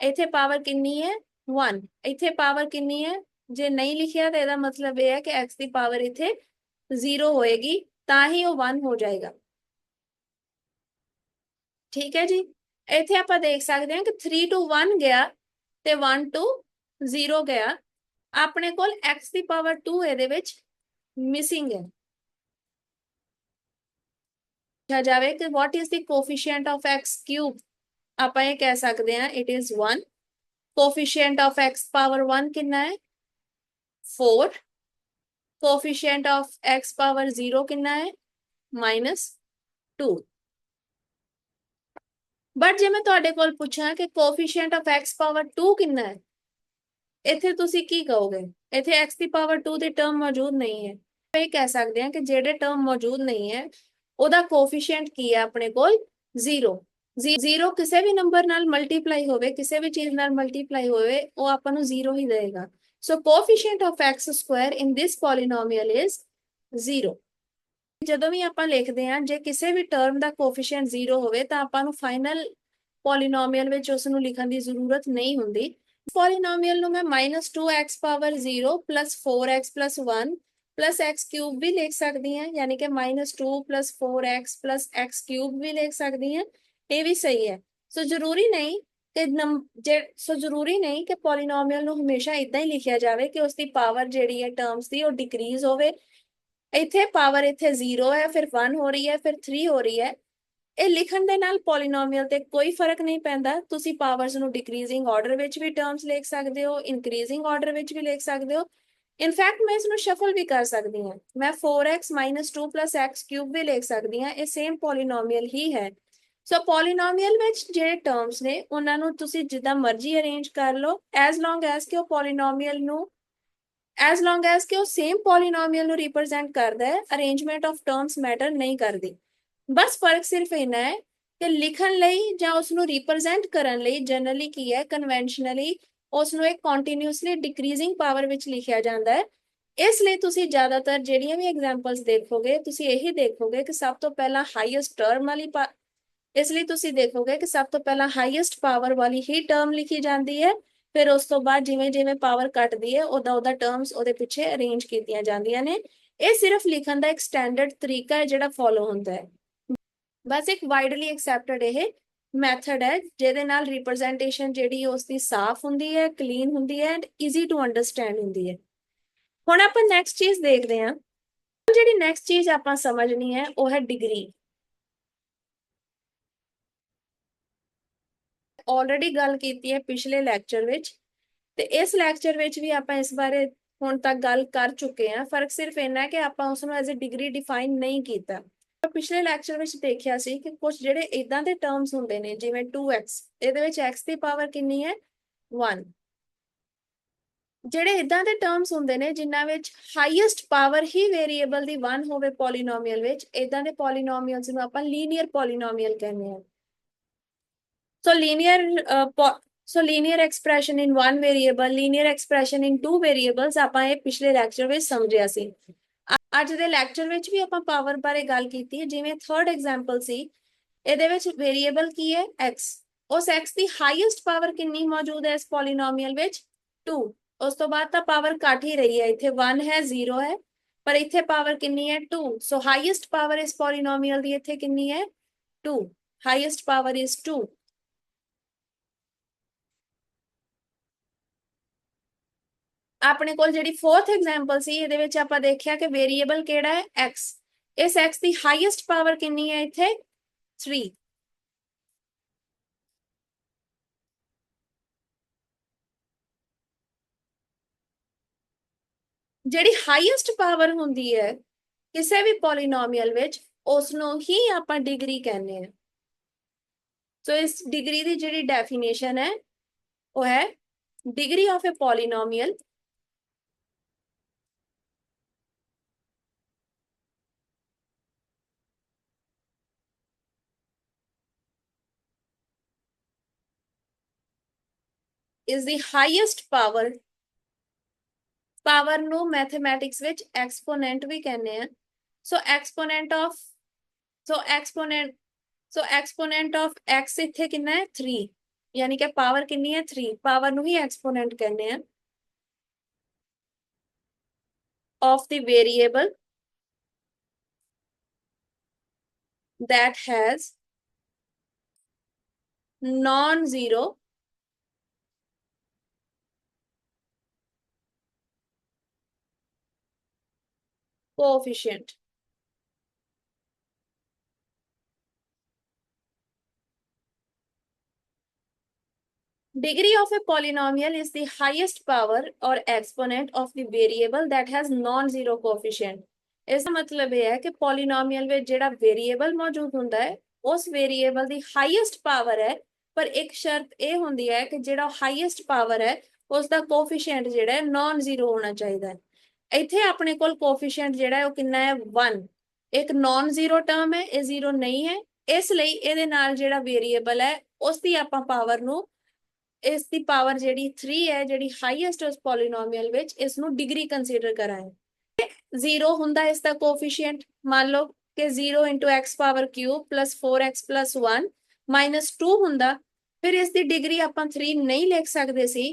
A: ਇੱਥੇ ਪਾਵਰ ਕਿੰਨੀ ਹੈ? 1 ਇੱਥੇ ਪਾਵਰ ਕਿੰਨੀ ਹੈ? ਜੇ ਨਹੀਂ ਲਿਖਿਆ ਤਾਂ ਇਹਦਾ ਮਤਲਬ ਇਹ ਹੈ ਕਿ x ਦੀ ਪਾਵਰ ਇੱਥੇ 0 ਹੋਏਗੀ। ਤਾਂ ਹੀ ਉਹ 1 ਹੋ ਜਾਏਗਾ। ਠੀਕ ਹੈ ਜੀ? ਇੱਥੇ ਆਪਾਂ ਦੇਖ ਸਕਦੇ ਹਾਂ ਕਿ 3 ਟੂ 1 ਗਿਆ ਤੇ 1 ਟੂ 0 ਗਿਆ। ਆਪਣੇ ਕੋਲ x ਦੀ ਪਾਵਰ 2 ਇਹਦੇ ਵਿੱਚ ਮਿਸਿੰਗ ਹੈ। ਕਿਹਾ ਜਾਵੇ ਕਿ what is the coefficient of x cube? ਆਪਾਂ ਇਹ ਕਹਿ ਸਕਦੇ ਹਾਂ it is 1 coefficient of x power 1 ਕਿੰਨਾ ਹੈ? 4 coefficient ਆਫ x ਪਾਵਰ 0 ਕਿੰਨਾ ਹੈ? Minus 2 ਬਟ ਜੇ ਮੈਂ ਤੁਹਾਡੇ ਕੋਲ ਪੁੱਛਾਂ ਕਿ coefficient ਆਫ x ਪਾਵਰ 2 ਕਿੰਨਾ ਹੈ? ਇੱਥੇ ਤੁਸੀਂ ਕੀ ਕਹੋਗੇ? ਇੱਥੇ x ਦੀ ਪਾਵਰ 2 ਦੀ ਟਰਮ ਮੌਜੂਦ ਨਹੀਂ ਹੈ। ਇਹ ਕਹਿ ਸਕਦੇ ਹਾਂ ਕਿ ਜਿਹੜੇ ਟਰਮ ਮੌਜੂਦ ਨਹੀਂ ਹੈ, ਉਹਦਾ ਕੋਐਫੀਸ਼ੀਐਂਟ ਕੀ ਹੈ ਆਪਣੇ ਕੋਲ? 0 0 ਕਿਸੇ ਵੀ ਨੰਬਰ ਨਾਲ ਮਲਟੀਪਲਾਈ ਹੋਵੇ, ਕਿਸੇ ਵੀ ਚੀਜ਼ ਨਾਲ ਮਲਟੀਪਲਾਈ ਹੋਵੇ, ਉਹ ਆਪਾਂ ਨੂੰ 0 ਹੀ ਦੇਗਾ So, coefficient of x square in this polynomial is 0. ਜਦੋਂ ਵੀ ਆਪਾਂ ਲਿਖਦੇ ਹਾਂ, ਜੇ ਕਿਸੇ ਵੀ ਟਰਮ ਦਾ ਕੋਫੀਸ਼ੀਐਂਟ 0 ਹੋਵੇ, ਤਾਂ ਆਪਾਂ ਨੂੰ ਫਾਈਨਲ ਪੋਲੀਨੋਮੀਅਲ ਵਿੱਚ ਉਸ ਨੂੰ ਲਿਖਣ ਦੀ ਜ਼ਰੂਰਤ ਨਹੀਂ ਹੁੰਦੀ। ਪੋਲੀਨੋਮੀਅਲ ਨੂੰ ਮੈਂ -2x 0 4x 1 x ਕਿਊਬ ਵੀ ਲਿਖ ਸਕਦੀ ਹਾਂ, ਯਾਨੀ ਕਿ -2 4x x ਕਿਊਬ ਵੀ ਲਿਖ ਸਕਦੀ ਹਾਂ। ਇਹ ਵੀ ਸਹੀ ਹੈ। ਸੋ ਜ਼ਰੂਰੀ ਨਹੀਂ ਕਿ ਜੇ, ਸੋ ਜ਼ਰੂਰੀ ਨਹੀਂ ਕਿ ਪੋਲੀਨੋਮੀਅਲ ਨੂੰ ਹਮੇਸ਼ਾ ਇਦਾਂ ਹੀ ਲਿਖਿਆ ਜਾਵੇ ਕਿ ਉਸ ਦੀ ਪਾਵਰ ਜਿਹੜੀ ਹੈ ਟਰਮਸ ਦੀ ਉਹ ਡਿਕਰੀਜ਼ ਹੋਵੇ। ਇੱਥੇ ਪਾਵਰ ਇੱਥੇ 0 ਹੈ, ਫਿਰ 1 ਹੋ ਰਹੀ ਹੈ, ਫਿਰ 3 ਹੋ ਰਹੀ ਹੈ। ਇਹ ਲਿਖਣ ਦੇ ਨਾਲ ਪੋਲੀਨੋਮੀਅਲ ਤੇ ਕੋਈ ਫ਼ਰਕ ਨਹੀਂ ਪੈਂਦਾ। ਤੁਸੀਂ ਪਾਵਰਸ ਨੂੰ ਡਿਕਰੀਜ਼ਿੰਗ ਆਰਡਰ ਵਿੱਚ ਵੀ ਟਰਮਸ ਲਿਖ ਸਕਦੇ ਹੋ, ਇਨਕਰੀਜ਼ਿੰਗ ਆਰਡਰ ਵਿੱਚ ਵੀ ਲਿਖ ਸਕਦੇ ਹੋ। ਇਨਫੈਕਟ ਮੈਂ ਇਸ ਨੂੰ ਸ਼ਫਲ ਵੀ ਕਰ ਸਕਦੀ ਹਾਂ। ਮੈਂ 4x 2 x3 ਵੀ ਲਿਖ ਸਕਦੀ ਹਾਂ। ਇਹ ਸੇਮ ਪੋਲੀਨੋਮੀਅਲ ਹੀ ਹੈ। ਸੋ ਪੋਲੀਨੋਮੀਅਲ ਵਿੱਚ ਜਿਹੜੇ ਟਰਮਸ ਨੇ, ਉਹਨਾਂ ਨੂੰ ਤੁਸੀਂ ਜਿੱਦਾਂ ਮਰਜ਼ੀ ਅਰੇਂਜ ਕਰ ਲਓ ਐਸ ਲੌਂਗ ਐਸ ਕਿ ਉਹ ਪੋਲੀਨੋਮੀਅਲ ਨੂੰ ਐਸ ਲੌਂਗ ਐਸ ਕਿ ਉਹ ਸੇਮ ਪੋਲੀਨੋਮੀਅਲ ਨੂੰ ਰਿਪਰੈਜ਼ੈਂਟ ਕਰਦਾ ਹੈ ਅਰੇਂਜਮੈਂਟ ਆਫ ਟਰਮਸ ਮੈਟਰ ਨਹੀਂ ਕਰਦੀ। ਬਸ ਫ਼ਰਕ ਸਿਰਫ ਇਹਨਾਂ ਹੈ ਕਿ ਲਿਖਣ ਲਈ ਜਾਂ ਉਸ ਨੂੰ ਰਿਪਰੈਜ਼ੈਂਟ ਕਰਨ ਲਈ ਜਨਰਲੀ ਕੀ ਹੈ ਕਨਵੈਨਸ਼ਨਲੀ ਉਸ ਨੂੰ ਇੱਕ ਕੰਟੀਨਿਊਸਲੀ ਡਿਕਰੀਜ਼ਿੰਗ ਪਾਵਰ ਵਿੱਚ ਲਿਖਿਆ ਜਾਂਦਾ ਹੈ। ਇਸ ਲਈ ਤੁਸੀਂ ਜ਼ਿਆਦਾਤਰ ਜਿਹੜੀਆਂ ਵੀ ਐਗਜ਼ਾਮਪਲਸ ਦੇਖੋਗੇ, ਤੁਸੀਂ ਇਹੀ ਦੇਖੋਗੇ ਕਿ ਸਭ ਤੋਂ ਪਹਿਲਾਂ ਹਾਈਐਸਟ ਟਰਮ ਵਾਲੀ ਇਸ ਲਈ ਤੁਸੀਂ ਦੇਖੋਗੇ ਕਿ ਸਭ ਤੋਂ ਪਹਿਲਾਂ ਹਾਈਐਸਟ ਪਾਵਰ ਵਾਲੀ ਹੀ ਟਰਮ ਲਿਖੀ ਜਾਂਦੀ ਹੈ, ਫਿਰ ਉਸ ਤੋਂ ਬਾਅਦ ਜਿਵੇਂ ਜਿਵੇਂ ਪਾਵਰ ਘਟਦੀ ਹੈ ਉਹਦਾ ਉਹਦਾ ਟਰਮਸ ਉਹਦੇ ਪਿੱਛੇ ਅਰੇਂਜ ਕੀਤੀਆਂ ਜਾਂਦੀਆਂ ਨੇ। ਇਹ ਸਿਰਫ ਲਿਖਣ ਦਾ ਇੱਕ ਸਟੈਂਡਰਡ ਤਰੀਕਾ ਹੈ ਜਿਹੜਾ ਫੋਲੋ ਹੁੰਦਾ ਹੈ। ਬਸ ਇੱਕ ਵਾਈਡਲੀ ਐਕਸੈਪਟਡ ਇਹ ਮੈਥਡ ਹੈ, ਜਿਹਦੇ ਨਾਲ ਰਿਪਰੈਜ਼ੈਂਟੇਸ਼ਨ ਜਿਹੜੀ ਉਸ ਦੀ ਸਾਫ਼ ਹੁੰਦੀ ਹੈ ਕਲੀਨ ਹੁੰਦੀ ਹੈ ਐਂਡ ਈਜ਼ੀ ਟੂ ਅੰਡਰਸਟੈਂਡ ਹੁੰਦੀ ਹੈ। ਹੁਣ ਆਪਾਂ ਨੈਕਸਟ ਚੀਜ਼ ਦੇਖਦੇ ਹਾਂ। ਜਿਹੜੀ ਨੈਕਸਟ ਚੀਜ਼ ਆਪਾਂ ਸਮਝਣੀ ਹੈ, ਉਹ ਹੈ ਡਿਗਰੀ ਆਲਰੇਡੀ ਗੱਲ ਕੀਤੀ ਹੈ ਪਿਛਲੇ ਲੈਕਚਰ ਵਿੱਚ ਤੇ ਇਸ ਲੈਕਚਰ ਵਿੱਚ ਵੀ ਆਪਾਂ ਇਸ ਬਾਰੇ ਹੁਣ ਤੱਕ ਗੱਲ ਕਰ ਚੁੱਕੇ ਹਾਂ। ਫ਼ਰਕ ਸਿਰਫ ਇੰਨਾ ਹੈ ਕਿ ਆਪਾਂ ਉਸ ਨੂੰ ਐਜ਼ ਅ ਡਿਗਰੀ ਡਿਫਾਈਨ ਨਹੀਂ ਕੀਤਾ। ਪਿਛਲੇ ਲੈਕਚਰ ਵਿੱਚ ਦੇਖਿਆ ਸੀ ਕਿ ਕੁਝ ਜਿਹੜੇ ਇਦਾਂ ਦੇ ਟਰਮਸ ਹੁੰਦੇ ਨੇ, ਜਿਵੇਂ 2x ਇਹਦੇ ਵਿੱਚ x ਦੀ ਪਾਵਰ ਕਿੰਨੀ ਹੈ? 1 ਜਿਹੜੇ ਇਦਾਂ ਦੇ ਟਰਮਸ ਹੁੰਦੇ ਨੇ, ਜਿਨ੍ਹਾਂ ਵਿੱਚ ਹਾਈਐਸਟ ਪਾਵਰ ਹੀ ਵੇਰੀਏਬਲ ਦੀ 1 ਹੋਵੇ ਪੋਲੀਨੋਮੀਅਲ ਵਿੱਚ ਇਦਾਂ ਦੇ ਪੋਲੀਨੋਮੀਅਲਸ ਨੂੰ ਆਪਾਂ ਲੀਨੀਅਰ ਪੋਲੀਨੋਮੀਅਲ ਕਹਿੰਦੇ ਆ so linear so linear expression in one variable linear expression in two variables ਆਪਾਂ ਇਹ ਪਿਛਲੇ ਲੈਕਚਰ ਵਿੱਚ ਸਮਝਿਆ ਸੀ। ਅੱਜ ਦੇ ਲੈਕਚਰ ਵਿੱਚ ਵੀ ਆਪਾਂ ਪਾਵਰ ਬਾਰੇ ਗੱਲ ਕੀਤੀ ਹੈ, ਜਿਵੇਂ ਥਰਡ ਐਗਜ਼ਾਮਪਲ ਸੀ। ਇਹਦੇ ਵਿੱਚ ਵੇਰੀਏਬਲ ਕੀ ਹੈ? X ਉਸ x ਦੀ ਹਾਈਐਸਟ ਪਾਵਰ ਕਿੰਨੀ ਮੌਜੂਦ ਹੈ ਇਸ ਪੋਲੀਨੋਮੀਅਲ ਵਿੱਚ? 2 ਉਸ ਤੋਂ ਬਾਅਦ ਤਾਂ ਪਾਵਰ ਘਟ ਹੀ ਰਹੀ ਹੈ, ਇੱਥੇ 1 ਹੈ 0 ਹੈ, ਪਰ ਇੱਥੇ ਪਾਵਰ ਕਿੰਨੀ ਹੈ? 2 ਸੋ ਹਾਈਐਸਟ ਪਾਵਰ ਇਸ ਪੋਲੀਨੋਮੀਅਲ ਦੀ ਇੱਥੇ ਕਿੰਨੀ ਹੈ? 2 ਹਾਈਐਸਟ ਪਾਵਰ ਇਜ਼ 2 ਆਪਣੇ ਕੋਲ ਜਿਹੜੀ ਫੋਰਥ ਐਗਜ਼ਾਮਪਲ ਸੀ, ਇਹਦੇ ਵਿੱਚ ਆਪਾਂ ਦੇਖਿਆ ਕਿ ਵੇਰੀਏਬਲ ਕਿਹੜਾ ਹੈ? X ਇਸ x ਦੀ ਹਾਈਐਸਟ ਪਾਵਰ ਕਿੰਨੀ ਹੈ ਇੱਥੇ? 3 ਜਿਹੜੀ ਹਾਈਐਸਟ ਪਾਵਰ ਹੁੰਦੀ ਹੈ, ਕਿਸੇ ਵੀ ਪੋਲੀਨੋਮੀਅਲ ਵਿੱਚ ਉਸ ਨੂੰ ਹੀ ਆਪਾਂ ਡਿਗਰੀ ਕਹਿੰਦੇ ਆ ਸੋ ਇਸ ਡਿਗਰੀ ਦੀ ਜਿਹੜੀ ਡੈਫੀਨੇਸ਼ਨ ਹੈ, ਉਹ ਹੈ degree of a polynomial is the highest power power ਨੂੰ ਮੈਥਮੈਟਿਕਸ ਵਿੱਚ ਐਕਸਪੋਨੈਂਟ ਵੀ ਕਹਿੰਦੇ ਆ so exponent of so exponent so exponent of x ਇੱਥੇ ਕਿੰਨਾ ਹੈ 3 ਯਾਨੀ ਕਿ ਪਾਵਰ ਕਿੰਨੀ ਹੈ 3 ਪਾਵਰ ਨੂੰ ਹੀ ਐਕਸਪੋਨੈਂਟ ਕਹਿੰਦੇ ਆ of the variable that has non-zero coefficient. Degree of a polynomial is the highest power or exponent of the variable that has non-zero coefficient. ਇਸ ਦਾ ਮਤਲਬ ਇਹ ਹੈ ਕਿ ਪੋਲੀਨੋਮੀਅਲ ਵਿੱਚ ਜਿਹੜਾ ਵੇਰੀਏਬਲ ਮੌਜੂਦ ਹੁੰਦਾ ਹੈ, ਉਸ ਵੇਰੀਏਬਲ ਦੀ ਹਾਈਐਸਟ ਪਾਵਰ ਹੈ, ਪਰ ਇੱਕ ਸ਼ਰਤ ਇਹ ਹੁੰਦੀ ਹੈ ਕਿ ਜਿਹੜਾ ਹਾਈਐਸਟ ਪਾਵਰ ਹੈ ਉਸ ਦਾ ਕੋਐਫੀਸ਼ੀਐਂਟ ਜਿਹੜਾ ਹੈ ਨਾਨ ਜ਼ੀਰੋ ਹੋਣਾ ਚਾਹੀਦਾ ਹੈ ਇੱਥੇ ਆਪਣੇ ਕੋਲ ਕੋਐਫੀਸ਼ੀਐਂਟ ਜਿਹੜਾ ਹੈ ਉਹ ਕਿੰਨਾ ਹੈ? 1 ਇੱਕ ਨਾਨ ਜ਼ੀਰੋ ਟਰਮ ਹੈ, ਇਹ ਜ਼ੀਰੋ ਨਹੀਂ ਹੈ। ਇਸ ਲਈ ਇਹਦੇ ਨਾਲ ਜਿਹੜਾ ਵੇਰੀਏਬਲ ਹੈ, ਉਸ ਦੀ ਆਪਾਂ ਪਾਵਰ ਨੂੰ, ਇਸ ਦੀ ਪਾਵਰ ਜਿਹੜੀ 3 ਹੈ, ਜਿਹੜੀ ਹਾਈਐਸਟ ਉਸ ਪੋਲੀਨੋਮੀਅਲ ਵਿੱਚ, ਇਸ ਨੂੰ ਡਿਗਰੀ ਕੰਸੀਡਰ ਕਰਾਂਗੇ। 0 ਹੁੰਦਾ ਇਸ ਦਾ ਕੋਐਫੀਸ਼ੀਐਂਟ ਮੰਨ ਲਓ ਕਿ 0 x ਪਾਵਰ ਕਿਊਬ 4x 1 2 ਹੁੰਦਾ। ਫਿਰ ਇਸ ਦੀ ਡਿਗਰੀ ਆਪਾਂ 3 ਨਹੀਂ ਲਿਖ ਸਕਦੇ ਸੀ,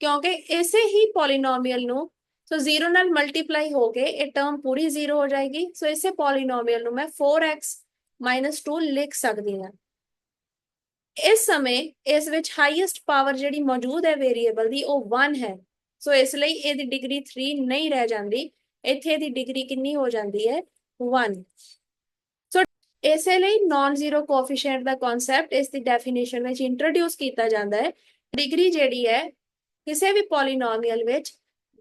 A: ਕਿਉਂਕਿ ਇਸੇ ਹੀ ਪੋਲੀਨੋਮੀਅਲ ਨੂੰ ਸੋ 0 ਨਾਲ ਮਲਟੀਪਲਾਈ ਹੋ ਕੇ ਇਹ ਟਰਮ ਪੂਰੀ 0 ਹੋ ਜਾਏਗੀ। ਸੋ ਇਸੇ ਪੋਲੀਨੋਮੀਅਲ ਨੂੰ ਮੈਂ 4x 2 ਲਿਖ ਸਕਦੀ ਹਾਂ। ਇਸ ਸਮੇਂ ਇਸ ਵਿੱਚ ਹਾਈਐਸਟ ਪਾਵਰ ਜਿਹੜੀ ਮੌਜੂਦ ਹੈ ਵੇਰੀਏਬਲ ਦੀ, ਉਹ 1 ਹੈ। ਸੋ ਇਸ ਲਈ ਇਹਦੀ ਡਿਗਰੀ 3 ਨਹੀਂ ਰਹਿ ਜਾਂਦੀ। ਇੱਥੇ ਦੀ ਡਿਗਰੀ ਕਿੰਨੀ ਹੋ ਜਾਂਦੀ ਹੈ? 1 ਸੋ ਇਸੇ ਲਈ ਨਾਨ ਜ਼ੀਰੋ ਕੋਐਫੀਸ਼ੀਐਂਟ ਦਾ ਕਨਸੈਪਟ ਇਸ ਦੀ ਡੈਫੀਨੇਸ਼ਨ ਵਿੱਚ ਇੰਟਰੋਡਿਊਸ ਕੀਤਾ ਜਾਂਦਾ ਹੈ। ਡਿਗਰੀ ਜਿਹੜੀ ਹੈ, ਕਿਸੇ ਵੀ ਪੋਲੀਨੋਮੀਅਲ ਵਿੱਚ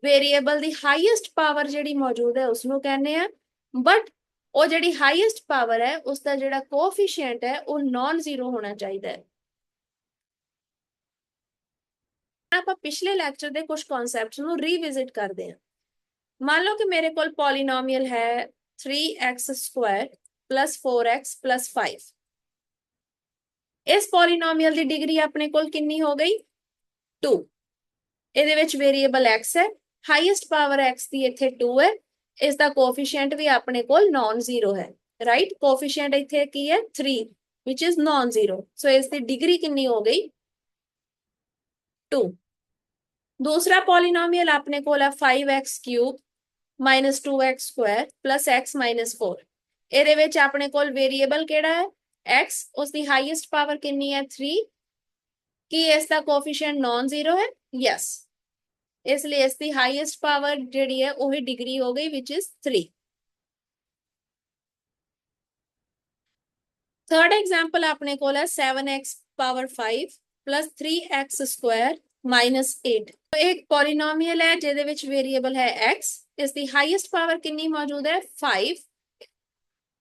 A: ਵੇਰੀਏਬਲ ਦੀ ਹਾਈਐਸਟ ਪਾਵਰ ਜਿਹੜੀ ਮੌਜੂਦ ਹੈ ਉਸ ਨੂੰ ਕਹਿੰਦੇ ਆ। ਬਟ ਉਹ ਜਿਹੜੀ ਹਾਈਐਸਟ ਪਾਵਰ ਹੈ ਉਸ ਦਾ ਜਿਹੜਾ ਕੋਐਫੀਸ਼ੀਐਂਟ ਹੈ, ਉਹ ਨਾਨ ਜ਼ੀਰੋ ਹੋਣਾ ਚਾਹੀਦਾ ਹੈ। ਆਪਾਂ ਪਿਛਲੇ ਲੈਕਚਰ ਦੇ ਕੁਝ ਕਨਸੈਪਟਸ ਨੂੰ ਰੀਵਿਜ਼ਿਟ ਕਰਦੇ ਹਾਂ। ਮੰਨ ਲਓ ਕਿ ਮੇਰੇ ਕੋਲ ਪੋਲੀਨੋਮੀਅਲ ਹੈ 3x ਸਕੁਆਇਰ 4x 5 ਇਸ ਪੋਲੀਨੋਮੀਅਲ ਦੀ ਡਿਗਰੀ ਆਪਣੇ ਕੋਲ ਕਿੰਨੀ ਹੋ ਗਈ? 2 ਇਹਦੇ ਵਿੱਚ ਵੇਰੀਏਬਲ x ਹੈ। ਹਾਈਐਸਟ ਪਾਵਰ x ਦੀ ਇੱਥੇ 2 ਹੈ ਇਸ ਦਾ ਕੋਐਫੀਸ਼ੀਐਂਟ ਵੀ ਆਪਣੇ ਕੋਲ ਨਾਨ ਜ਼ੀਰੋ ਹੈ ਰਾਈਟ ਕੋਐਫੀਸ਼ੀਐਂਟ ਇੱਥੇ ਕੀ ਹੈ 3 which is non zero so ਇਸ ਦੀ ਡਿਗਰੀ ਕਿੰਨੀ ਹੋ ਗਈ 2 ਦੂਸਰਾ ਪੋਲੀਨੋਮੀਅਲ ਆਪਣੇ ਕੋਲ ਹੈ 5x cube minus 2x square plus x minus 4 ਇਹਦੇ ਵਿੱਚ ਆਪਣੇ ਕੋਲ ਵੇਰੀਏਬਲ ਕਿਹੜਾ ਹੈ x. ਉਸ ਦੀ ਹਾਈਐਸਟ ਪਾਵਰ ਕਿੰਨੀ ਹੈ 3 ਕੀ ਇਸ ਦਾ ਕੋਐਫੀਸ਼ੀਐਂਟ ਨਾਨ ਜ਼ੀਰੋ ਹੈ ਯੈਸ ਇਸ ਲਈ ਇਸ ਦੀ ਹਾਈਐਸਟ ਪਾਵਰ ਜਿਹੜੀ ਹੈ ਉਹ ਹੀ ਡਿਗਰੀ ਹੋ ਗਈ, which is 3 ਥਰਡ ਐਗਜ਼ਾਮਪਲ ਆਪਣੇ ਕੋਲ ਹੈ 7x ਪਾਵਰ 5 3x ਸਕੁਆਇਰ 8 ਇੱਕ ਪੋਲੀਨੋਮੀਅਲ ਹੈ, ਜਿਹਦੇ ਵਿੱਚ ਵੇਰੀਏਬਲ ਹੈ x. ਇਸ ਦੀ ਹਾਈਐਸਟ ਪਾਵਰ ਕਿੰਨੀ ਮੌਜੂਦ ਹੈ? 5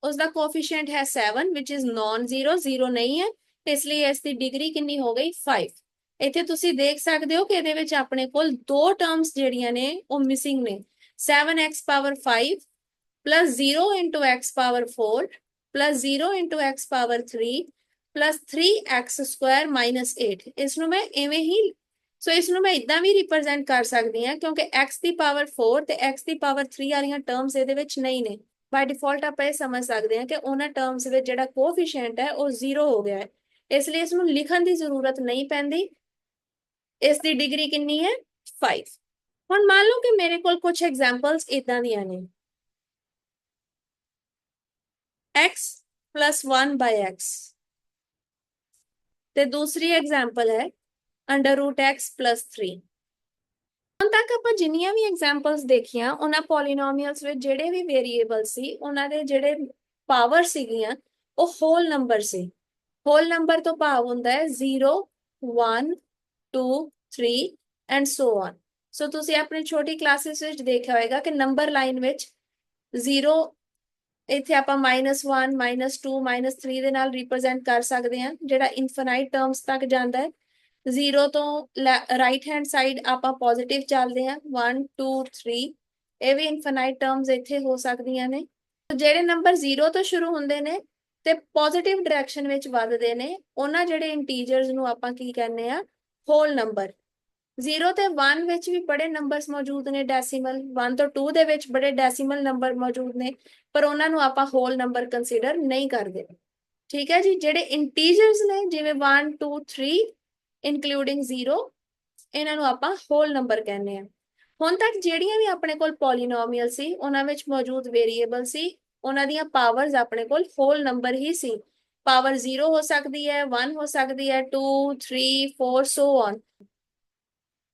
A: ਉਸ ਦਾ ਕੋਐਫੀਸ਼ੀਐਂਟ ਹੈ 7 which is non zero 0 ਨਹੀਂ ਹੈ। ਇਸ ਲਈ ਇਸ ਦੀ ਡਿਗਰੀ ਕਿੰਨੀ ਹੋ ਗਈ? 5 ਇੱਥੇ ਤੁਸੀਂ ਦੇਖ ਸਕਦੇ ਹੋ ਕਿ ਇਹਦੇ ਵਿੱਚ ਆਪਣੇ ਕੋਲ ਦੋ ਟਰਮਸ ਜਿਹੜੀਆਂ ਨੇ, ਉਹ ਮਿਸਿੰਗ ਨੇ। 7x power 5 plus 0 into x power 4 plus 0 into x power 3 plus 3x square minus 8 ਇਸ ਨੂੰ ਮੈਂ ਐਵੇਂ ਹੀ, ਸੋ ਇਸ ਨੂੰ ਮੈਂ ਇਦਾਂ ਵੀ ਰਿਪਰੈਜ਼ੈਂਟ ਕਰ ਸਕਦੀ ਹਾਂ ਕਿਉਂਕਿ x ਦੀ ਪਾਵਰ 4 ਤੇ x ਦੀ ਪਾਵਰ 3 ਵਾਲੀਆਂ ਟਰਮਸ ਇਹਦੇ ਵਿੱਚ ਨਹੀਂ ਨੇ। ਬਾਈ ਡਿਫਾਲਟ ਆਪਾਂ ਇਹ ਸਮਝ ਸਕਦੇ ਹਾਂ ਕਿ ਉਹਨਾਂ ਟਰਮਸ ਵਿੱਚ ਜਿਹੜਾ ਕੋਐਫੀਸ਼ੀਐਂਟ ਹੈ ਉਹ 0 ਹੋ ਗਿਆ ਹੈ। ਇਸ ਲਈ ਇਸ ਨੂੰ ਲਿਖਣ ਦੀ ਜ਼ਰੂਰਤ ਨਹੀਂ ਪੈਂਦੀ। ਇਸ ਦੀ ਡਿਗਰੀ ਕਿੰਨੀ ਹੈ? 5 ਹੁਣ ਮੰਨ ਲਓ ਕਿ ਮੇਰੇ ਕੋਲ ਕੁਝ ਐਗਜ਼ਾਮਪਲਸ ਇਦਾਂ ਦੀਆਂ ਨੇ। X plus 1 by x. ਤੇ ਦੂਸਰੀ ਐਗਜ਼ਾਮਪਲ ਹੈ ਅੰਡਰ ਰੂਟ x plus 3 ਹੁਣ ਤੱਕ ਆਪਾਂ ਜਿੰਨੀਆਂ ਵੀ ਐਗਜ਼ਾਮਪਲਸ ਦੇਖੀਆਂ, ਉਹਨਾਂ ਪੋਲੀਨੋਮੀਅਲਸ ਵਿੱਚ ਜਿਹੜੇ ਵੀ ਵੇਰੀਏਬਲ ਸੀ, ਉਹਨਾਂ ਦੇ ਜਿਹੜੇ ਪਾਵਰ ਸੀਗੀਆਂ, ਉਹ ਹੋਲ ਨੰਬਰ ਸੀ। ਹੋਲ ਨੰਬਰ ਤੋਂ ਭਾਵ ਹੁੰਦਾ ਹੈ 0 1 2 3 ਐਂਡ ਸੋ ਔਨ ਸੋ ਤੁਸੀਂ ਆਪਣੀ ਛੋਟੀ ਕਲਾਸਿਸ ਵਿੱਚ ਦੇਖਿਆ ਹੋਵੇਗਾ ਕਿ ਨੰਬਰ ਲਾਈਨ ਵਿੱਚ 0 ਇੱਥੇ ਆਪਾਂ -1 -2 -3 ਦੇ ਨਾਲ ਰਿਪਰੈਜ਼ੈਂਟ ਕਰ ਸਕਦੇ ਹਾਂ, ਜਿਹੜਾ ਇਨਫਾਈਨਾਈਟ ਟਰਮਸ ਤੱਕ ਜਾਂਦਾ ਹੈ। 0 ਤੋਂ ਰਾਈਟ ਹੈਂਡ ਸਾਈਡ ਆਪਾਂ ਪੋਜ਼ਿਟਿਵ ਚੱਲਦੇ ਹਾਂ। 1 2 3 ਇਹ ਵੀ ਇਨਫਾਈਨਾਈਟ ਟਰਮਸ ਇੱਥੇ ਹੋ ਸਕਦੀਆਂ ਨੇ। ਜਿਹੜੇ ਨੰਬਰ 0 ਤੋਂ ਸ਼ੁਰੂ ਹੁੰਦੇ ਨੇ ਤੇ ਪੋਜ਼ਿਟਿਵ ਡਾਇਰੈਕਸ਼ਨ ਵਿੱਚ ਵੱਧਦੇ ਨੇ, ਉਹਨਾਂ ਜਿਹੜੇ ਇੰਟੀਜਰਸ ਨੂੰ ਆਪਾਂ ਕੀ ਕਹਿੰਦੇ ਆ ਹੋਲ ਨੰਬਰ 0 ਤੇ 1 ਵਿੱਚ ਵੀ ਬੜੇ ਨੰਬਰਸ ਮੌਜੂਦ ਨੇ ਡੈਸੀਮਲ 1 ਤੋਂ 2 ਦੇ ਵਿੱਚ ਬੜੇ ਡੈਸੀਮਲ ਨੰਬਰ ਮੌਜੂਦ ਨੇ, ਪਰ ਉਹਨਾਂ ਨੂੰ ਆਪਾਂ ਹੋਲ ਨੰਬਰ ਕੰਸੀਡਰ ਨਹੀਂ ਕਰਦੇ। ਠੀਕ ਹੈ ਜੀ, ਜਿਹੜੇ ਇੰਟੀਜਰਸ ਨੇ, ਜਿਵੇਂ 1 2 3 ਇਨਕਲੂਡਿੰਗ 0 ਇਹਨਾਂ ਨੂੰ ਆਪਾਂ ਹੋਲ ਨੰਬਰ ਕਹਿੰਦੇ ਆ ਹੁਣ ਤੱਕ ਜਿਹੜੀਆਂ ਵੀ ਆਪਣੇ ਕੋਲ ਪੋਲੀਨੋਮੀਅਲ ਸੀ, ਉਹਨਾਂ ਵਿੱਚ ਮੌਜੂਦ ਵੇਰੀਏਬਲ ਸੀ, ਉਹਨਾਂ ਦੀਆਂ ਪਾਵਰਸ ਆਪਣੇ ਕੋਲ ਹੋਲ ਨੰਬਰ ਹੀ ਸੀ। ਪਾਵਰ 0 ਹੋ ਸਕਦੀ ਹੈ 1 ਹੋ ਸਕਦੀ ਹੈ 2 3 4 ਸੋ ਔਨ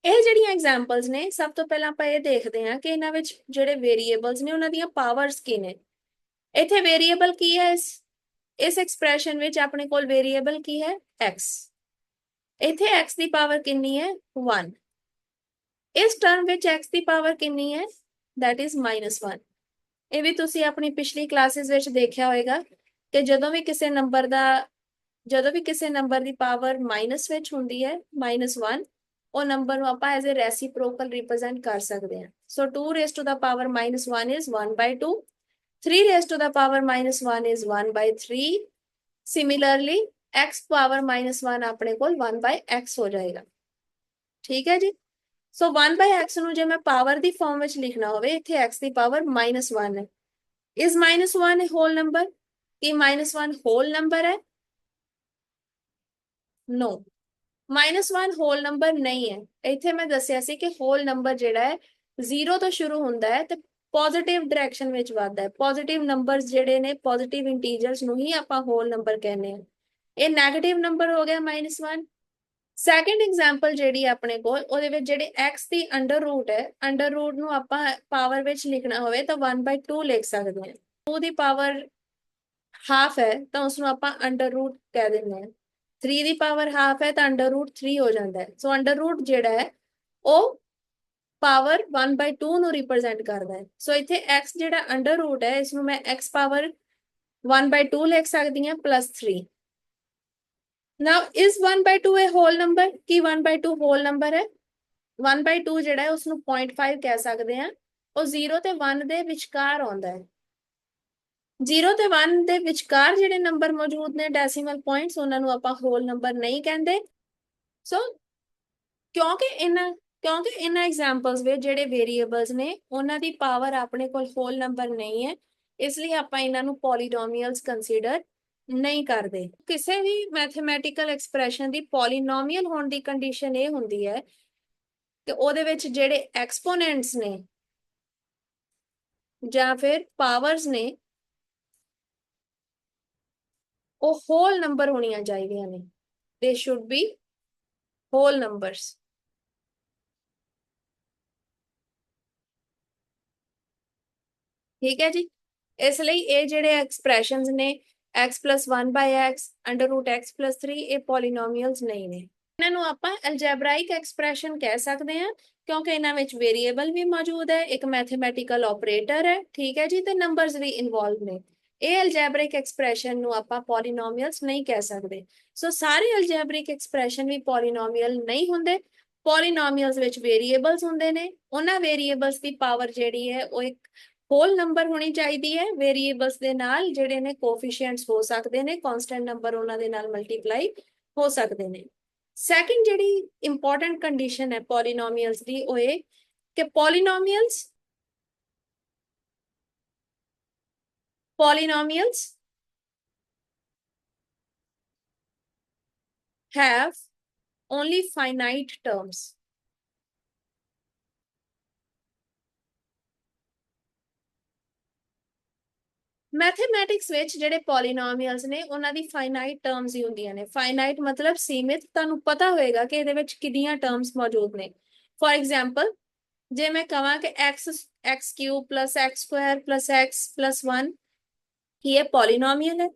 A: ਇਹ ਜਿਹੜੀਆਂ ਐਗਜ਼ਾਮਪਲਸ ਨੇ, ਸਭ ਤੋਂ ਪਹਿਲਾਂ ਆਪਾਂ ਇਹ ਦੇਖਦੇ ਹਾਂ ਕਿ ਇਹਨਾਂ ਵਿੱਚ ਜਿਹੜੇ ਵੇਰੀਏਬਲਸ ਨੇ, ਉਹਨਾਂ ਦੀਆਂ ਪਾਵਰਸ ਕੀ ਨੇ। ਇੱਥੇ ਵੇਰੀਏਬਲ ਕੀ ਹੈ ਇਸ? ਇਸ ਐਕਸਪ੍ਰੈਸ਼ਨ ਵਿੱਚ ਆਪਣੇ ਕੋਲ ਵੇਰੀਏਬਲ ਕੀ ਹੈ? x ਇੱਥੇ x ਦੀ ਪਾਵਰ ਕਿੰਨੀ ਹੈ? 1 ਇਸ ਟਰਮ ਵਿੱਚ x ਦੀ ਪਾਵਰ ਕਿੰਨੀ ਹੈ? that is -1 ਇਹ ਵੀ ਤੁਸੀਂ ਆਪਣੀ ਪਿਛਲੀ ਕਲਾਸਿਸ ਵਿੱਚ ਦੇਖਿਆ ਹੋਵੇਗਾ ਕਿ ਜਦੋਂ ਵੀ ਕਿਸੇ ਨੰਬਰ ਦਾ, ਜਦੋਂ ਵੀ ਕਿਸੇ ਨੰਬਰ ਦੀ ਪਾਵਰ ਮਾਈਨਸ ਵਿੱਚ ਹੁੰਦੀ ਹੈ -1 ਉਹ ਨੰਬਰ ਨੂੰ ਆਪਾਂ ਐਜ਼ ਅ ਰੈਸੀਪ੍ਰੋਕਲ ਰਿਪਰੈਜ਼ੈਂਟ ਕਰ ਸਕਦੇ ਹਾਂ so 2 raise to the power -1 is 1 by 2 3 raised to the power minus 1 is 1 by 3. Similarly, x power minus 1 ਆਪਣੇ ਕੋਲ 1 by x ਹੋ ਜਾਏਗਾ ਠੀਕ ਹੈ ਜੀ ਸੋ 1 by x ਨੂੰ ਜੇ ਮੈਂ ਪਾਵਰ ਦੀ ਫਾਰਮ ਵਿੱਚ ਲਿਖਣਾ ਹੋਵੇ ਇੱਥੇ x ਦੀ ਪਾਵਰ minus 1 ਹੈ is minus 1 a whole number ਕੀ minus 1 whole number ਹੈ no minus 1 ਹੋਲ ਨੰਬਰ ਨਹੀਂ ਹੈ ਇੱਥੇ ਮੈਂ ਦੱਸਿਆ ਸੀ ਕਿ ਹੋਲ ਨੰਬਰ ਜਿਹੜਾ ਹੈ 0 ਤੋਂ ਸ਼ੁਰੂ ਹੁੰਦਾ ਹੈ ਤੇ ਪੋਜ਼ਿਟਿਵ ਡਾਇਰੈਕਸ਼ਨ ਵਿੱਚ ਵੱਧਦਾ ਹੈ ਪੋਜ਼ਿਟਿਵ ਨੰਬਰਸ ਜਿਹੜੇ ਨੇ ਪੋਜ਼ਿਟਿਵ ਇੰਟੀਜਰਸ ਨੂੰ ਹੀ ਆਪਾਂ ਹੋਲ ਨੰਬਰ ਕਹਿੰਦੇ ਆ ਇਹ 네ਗੇਟਿਵ ਨੰਬਰ ਹੋ ਗਿਆ -1 ਸੈਕੰਡ ਐਗਜ਼ਾਮਪਲ ਜਿਹੜੀ ਆਪਣੇ ਕੋਲ ਉਹਦੇ ਵਿੱਚ ਜਿਹੜੇ x ਦੀ ਅੰਡਰ ਰੂਟ ਹੈ ਅੰਡਰ ਰੂਟ ਨੂੰ ਆਪਾਂ ਪਾਵਰ ਵਿੱਚ ਲਿਖਣਾ ਹੋਵੇ ਤਾਂ 1/2 ਲਿਖ ਸਕਦੇ ਹਾਂ 2 ਦੀ ਪਾਵਰ ਹਾਫ ਹੈ ਤਾਂ ਉਸ ਨੂੰ ਆਪਾਂ ਅੰਡਰ ਰੂਟ ਕਹਿ ਦਿੰਦੇ ਹਾਂ 3 ਦੀ ਪਾਵਰ ਹਾਫ ਹੈ ਤਾਂ ਅੰਡਰ ਰੂਟ 3 ਹੋ ਜਾਂਦਾ ਹੈ। ਸੋ ਅੰਡਰ ਰੂਟ ਜਿਹੜਾ ਹੈ, ਉਹ ਪਾਵਰ 1/2 ਨੂੰ ਰਿਪਰੈਜ਼ੈਂਟ ਕਰਦਾ ਹੈ। ਸੋ ਇੱਥੇ x ਜਿਹੜਾ ਅੰਡਰ ਰੂਟ ਹੈ, ਇਸ ਨੂੰ ਮੈਂ x ਪਾਵਰ 1/2 ਲਿਖ ਸਕਦੀ ਹਾਂ ਪਲੱਸ 3 ਨਾਓ ਇਸ 1/2 a ਹੋਲ ਨੰਬਰ ਕੀ 1/2 ਹੋਲ ਨੰਬਰ ਹੈ? 1/2 ਜਿਹੜਾ ਹੈ, ਉਸ ਨੂੰ 0.5 ਕਹਿ ਸਕਦੇ ਹਾਂ। ਉਹ 0 ਤੇ 1 ਦੇ ਵਿਚਕਾਰ ਆਉਂਦਾ ਹੈ। 0 ਤੇ 1 ਦੇ ਵਿਚਕਾਰ ਜਿਹੜੇ ਨੰਬਰ ਮੌਜੂਦ ਨੇ ਡੈਸੀਮਲ ਪੁਆਇੰਟਸ ਉਹਨਾਂ ਨੂੰ ਆਪਾਂ ਹੋਲ ਨੰਬਰ ਨਹੀਂ ਕਹਿੰਦੇ। ਸੋ ਕਿਉਂਕਿ ਇਹਨਾਂ ਕਿਉਂਕਿ ਇਹਨਾਂ ਐਗਜ਼ਾਮਪਲਸ ਵਿੱਚ ਜਿਹੜੇ ਵੇਰੀਏਬਲਸ ਨੇ, ਉਹਨਾਂ ਦੀ ਪਾਵਰ ਆਪਣੇ ਕੋਲ ਹੋਲ ਨੰਬਰ ਨਹੀਂ ਹੈ, ਇਸ ਲਈ ਆਪਾਂ ਇਹਨਾਂ ਨੂੰ ਪੋਲੀਨੋਮੀਅਲਸ ਕੰਸੀਡਰ ਨਹੀਂ ਕਰਦੇ। ਕਿਸੇ ਵੀ ਮੈਥਮੈਟੀਕਲ ਐਕਸਪ੍ਰੈਸ਼ਨ ਦੀ ਪੋਲੀਨੋਮੀਅਲ ਹੋਣ ਦੀ ਕੰਡੀਸ਼ਨ ਇਹ ਹੁੰਦੀ ਹੈ ਕਿ ਉਹਦੇ ਵਿੱਚ ਜਿਹੜੇ ਐਕਸਪੋਨੈਂਟਸ ਨੇ ਜਾਂ ਫਿਰ ਪਾਵਰਸ ਨੇ ਉਹ ਹੋਲ ਨੰਬਰ ਹੋਣੀਆਂ ਚਾਹੀਦੀਆਂ ਨੇ। ਦੇ ਸ਼ੁੱਡ ਬੀ ਹੋਲ ਨੰਬਰਸ ਠੀਕ ਹੈ ਜੀ? ਇਸ ਲਈ ਇਹ ਜਿਹੜੇ ਐਕਸਪ੍ਰੈਸ਼ਨਸ ਨੇ, x 1 x x 3 ਇਹ ਪੋਲੀਨੋਮੀਅਲਸ ਨਹੀਂ ਨੇ। ਇਹਨਾਂ ਨੂੰ ਆਪਾਂ ਐਲਜੈਬਰਾਇਕ ਐਕਸਪ੍ਰੈਸ਼ਨ ਕਹਿ ਸਕਦੇ ਹਾਂ, ਕਿਉਂਕਿ ਇਹਨਾਂ ਵਿੱਚ ਵੇਰੀਏਬਲ ਵੀ ਮੌਜੂਦ ਹੈ, ਇੱਕ ਮੈਥਮੈਟੀਕਲ ਆਪਰੇਟਰ ਹੈ, ਠੀਕ ਹੈ ਜੀ? ਤੇ ਨੰਬਰਸ ਵੀ ਇਨਵੋਲਵ ਨੇ। ਇਹ ਅਲਜੈਬਰਿਕ ਐਕਸਪ੍ਰੈਸ਼ਨ ਨੂੰ ਆਪਾਂ ਪੋਲੀਨੋਮੀਅਲਸ ਨਹੀਂ ਕਹਿ ਸਕਦੇ। ਸੋ ਸਾਰੇ ਅਲਜੈਬਰਿਕ ਐਕਸਪ੍ਰੈਸ਼ਨ ਵੀ ਪੋਲੀਨੋਮੀਅਲ ਨਹੀਂ ਹੁੰਦੇ। ਪੋਲੀਨੋਮੀਅਲਸ ਵਿੱਚ ਵੇਰੀਏਬਲਸ ਹੁੰਦੇ ਨੇ। ਉਹਨਾਂ ਵੇਰੀਏਬਲਸ ਦੀ ਪਾਵਰ ਜਿਹੜੀ ਹੈ, ਉਹ ਇੱਕ ਹੋਲ ਨੰਬਰ ਹੋਣੀ ਚਾਹੀਦੀ ਹੈ। ਵੇਰੀਏਬਲਸ ਦੇ ਨਾਲ ਜਿਹੜੇ ਨੇ ਕੋਫੀਸ਼ੀਐਂਟਸ ਹੋ ਸਕਦੇ ਨੇ। ਕਨਸਟੈਂਟ ਨੰਬਰ ਉਹਨਾਂ ਦੇ ਨਾਲ ਮਲਟੀਪਲਾਈ ਹੋ ਸਕਦੇ ਨੇ। ਸੈਕਿੰਡ ਜਿਹੜੀ ਇੰਪੋਰਟੈਂਟ ਕੰਡੀਸ਼ਨ ਹੈ ਪੋਲੀਨੋਮੀਅਲਸ ਦੀ, ਉਹ ਇਹ ਕਿ polynomials polynomials have only finite terms. Mathematics ਵਿੱਚ ਜਿਹੜੇ ਪੋਲੀਨੋਮੀਅਲਸ ਨੇ, ਉਹਨਾਂ ਦੀ ਫਾਈਨਾਈਟ ਟਰਮਸ ਹੀ ਹੁੰਦੀਆਂ ਨੇ। ਫਾਈਨਾਈਟ ਮਤਲਬ ਸੀਮਿਤ। ਤੁਹਾਨੂੰ ਪਤਾ ਹੋਏਗਾ ਕਿ ਇਹਦੇ ਵਿੱਚ ਕਿੰਨੀਆਂ ਟਰਮਸ ਮੌਜੂਦ ਨੇ। ਫੋਰ ਐਗਜ਼ਾਮਪਲ ਜੇ ਮੈਂ ਕਹਾਂ ਕਿ x x cube x square x 1 ਕੀ ਇਹ ਪੋਲੀਨੋਮੀਅਲ ਹੈ।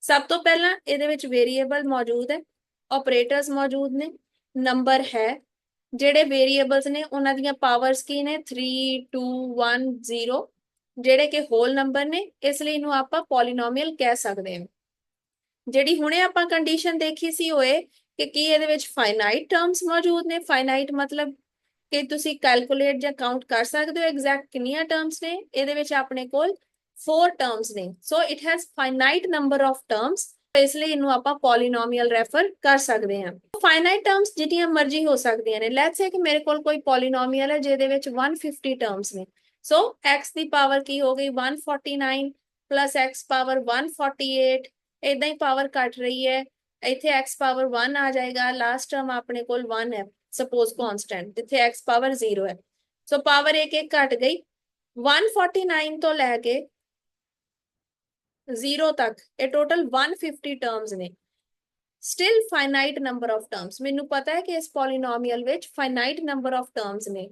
A: ਸਭ ਤੋਂ ਪਹਿਲਾਂ ਇਹਦੇ ਵਿੱਚ ਵੇਰੀਏਬਲ ਮੌਜੂਦ ਹੈ। ਆਪਰੇਟਰਸ ਮੌਜੂਦ ਨੇ। ਨੰਬਰ ਹੈ। ਜਿਹੜੇ ਵੇਰੀਏਬਲਸ ਨੇ, ਉਹਨਾਂ ਦੀਆਂ ਪਾਵਰਸ ਕੀ ਨੇ? 3 2 1 0 ਜਿਹੜੇ ਕਿ ਹੋਲ ਨੰਬਰ ਨੇ, ਇਸ ਲਈ ਇਹਨੂੰ ਆਪਾਂ ਪੋਲੀਨੋਮੀਅਲ ਕਹਿ ਸਕਦੇ ਹਾਂ। ਜਿਹੜੀ ਹੁਣੇ ਆਪਾਂ ਕੰਡੀਸ਼ਨ ਦੇਖੀ ਸੀ ਹੋਏ ਕਿ ਕੀ ਇਹਦੇ ਵਿੱਚ ਫਾਈਨਾਈਟ ਟਰਮਸ ਮੌਜੂਦ ਨੇ। ਫਾਈਨਾਈਟ ਮਤਲਬ ਕਿ ਤੁਸੀਂ ਕੈਲਕੂਲੇਟ ਜਾਂ ਕਾਊਂਟ ਕਰ ਸਕਦੇ ਹੋ ਐਗਜ਼ੈਕਟ ਕਿੰਨੀਆਂ ਟਰਮਸ ਨੇ। ਇਹਦੇ ਵਿੱਚ ਆਪਣੇ ਕੋਲ 4 ਟਰਮਸ ਨੇ। So it has finite number of terms ਇਸ ਲਈ ਇਹਨੂੰ ਆਪਾਂ ਪੋਲੀਨੋਮੀਅਲ ਰੈਫਰ ਕਰ ਸਕਦੇ ਹਾਂ। ਫਾਈਨਾਈਟ ਟਰਮਸ ਜਿੰਨੀਆਂ ਮਰਜ਼ੀ ਹੋ ਸਕਦੀਆਂ ਨੇ। ਲੈਟਸ ਸੇ ਕਿ ਮੇਰੇ ਕੋਲ ਕੋਈ ਪੋਲੀਨੋਮੀਅਲ ਹੈ, ਜਿਹਦੇ ਵਿੱਚ 150 ਟਰਮਸ ਨੇ। ਸੋ x ਦੀ ਪਾਵਰ ਕੀ ਹੋ ਗਈ? 149 x ਪਾਵਰ 148 ਇਦਾਂ ਹੀ ਪਾਵਰ ਘਟ ਰਹੀ ਹੈ। ਇੱਥੇ x ਪਾਵਰ 1 ਆ ਜਾਏਗਾ। ਲਾਸਟ ਟਰਮ ਆਪਣੇ ਕੋਲ 1 ਹੈ। ਸਪੋਜ਼ ਕਨਸਟੈਂਟ ਜਿੱਥੇ x ਪਾਵਰ 0 ਹੈ। ਸੋ ਪਾਵਰ ਇੱਕ ਇੱਕ ਘਟ ਗਈ। 149 ਤੋਂ ਲੈ ਕੇ 0 ਤੱਕ, ਇਹ ਟੋਟਲ 150 ਟਰਮਸ ਨੇ। Still finite number of terms ਮੈਨੂੰ ਪਤਾ ਹੈ ਕਿ ਇਸ ਪੋਲੀਨੋਮੀਅਲ ਵਿੱਚ ਫਾਈਨਾਈਟ ਨੰਬਰ ਆਫ ਟਰਮਸ ਨੇ।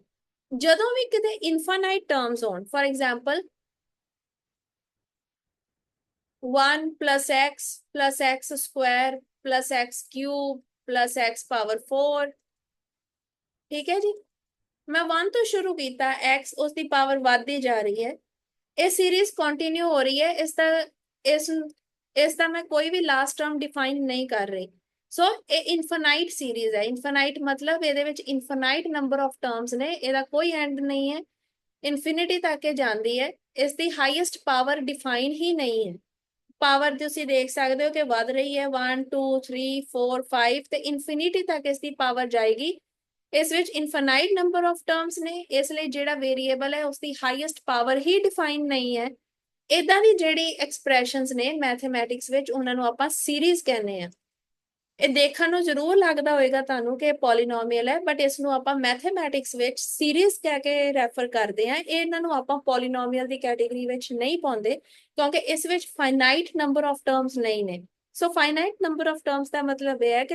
A: ਜਦੋਂ ਵੀ ਕਿਤੇ ਇਨਫਾਈਨਾਈਟ ਟਰਮਸ ਹੋਣ for example 1 x x square x cube x power 4 ਠੀਕ ਹੈ ਜੀ? ਮੈਂ 1 ਤੋਂ ਸ਼ੁਰੂ ਕੀਤਾ, x ਉਸ ਦੀ ਪਾਵਰ ਵੱਧਦੀ ਜਾ ਰਹੀ ਹੈ। ਇਹ ਸੀਰੀਜ਼ ਕੰਟੀਨਿਊ ਹੋ ਰਹੀ ਹੈ। ਇਸ ਦਾ ਇਸ ਇਸ ਦਾ ਮੈਂ ਕੋਈ ਵੀ ਲਾਸਟ ਟਰਮ ਡਿਫਾਈਨ ਨਹੀਂ ਕਰ ਰਹੀ। ਸੋ ਇਹ ਇਨਫਾਈਨਾਈਟ ਸੀਰੀਜ਼ ਹੈ। ਇਨਫਾਈਨਾਈਟ ਮਤਲਬ ਇਹਦੇ ਵਿੱਚ ਇਨਫਾਈਨਾਈਟ ਨੰਬਰ ਆਫ ਟਰਮਸ ਨੇ। ਇਹਦਾ ਕੋਈ ਐਂਡ ਨਹੀਂ ਹੈ। ਇਨਫਿਨਿਟੀ ਤੱਕ ਇਹ ਜਾਂਦੀ ਹੈ। ਇਸ ਦੀ ਹਾਈਐਸਟ ਪਾਵਰ ਡਿਫਾਈਨ ਹੀ ਨਹੀਂ ਹੈ। ਪਾਵਰ ਤੁਸੀਂ ਦੇਖ ਸਕਦੇ ਹੋ ਕਿ ਵੱਧ ਰਹੀ ਹੈ। 1 2 3 4 5 ਤੇ ਇਨਫਿਨਿਟੀ ਤੱਕ ਇਸ ਦੀ ਪਾਵਰ ਜਾਏਗੀ। ਇਸ ਵਿੱਚ ਇਨਫਾਈਨਾਈਟ ਨੰਬਰ ਆਫ ਟਰਮਸ ਨੇ। ਇਸ ਲਈ ਜਿਹੜਾ ਵੇਰੀਏਬਲ ਹੈ, ਉਸ ਦੀ ਹਾਈਐਸਟ ਪਾਵਰ ਹੀ ਡਿਫਾਈਨ ਨਹੀਂ ਹੈ। ਇਦਾਂ ਦੀ ਜਿਹੜੀ ਐਕਸਪ੍ਰੈਸ਼ਨਸ ਨੇ ਮੈਥਮੈਟਿਕਸ ਵਿੱਚ, ਉਹਨਾਂ ਨੂੰ ਆਪਾਂ ਸੀਰੀਜ਼ ਕਹਿੰਦੇ ਆ ਇਹ ਦੇਖਣ ਨੂੰ ਜ਼ਰੂਰ ਲੱਗਦਾ ਹੋਵੇਗਾ ਤੁਹਾਨੂੰ ਕਿ ਪੋਲੀਨੋਮੀਅਲ ਹੈ ਬਟ ਇਸ ਨੂੰ ਆਪਾਂ ਮੈਥਮੈਟਿਕਸ ਵਿੱਚ ਸੀਰੀਜ਼ ਕਹਿ ਕੇ ਰੈਫਰ ਕਰਦੇ ਆ ਇਹ ਇਹਨਾਂ ਨੂੰ ਆਪਾਂ ਪੋਲੀਨੋਮੀਅਲ ਦੀ ਕੈਟੇਗਰੀ ਵਿੱਚ ਨਹੀਂ ਪਾਉਂਦੇ, ਕਿਉਂਕਿ ਇਸ ਵਿੱਚ ਫਾਈਨਾਈਟ ਨੰਬਰ ਆਫ ਟਰਮਸ ਨਹੀਂ ਨੇ। So finite number of terms ਦਾ ਮਤਲਬ ਇਹ ਹੈ ਕਿ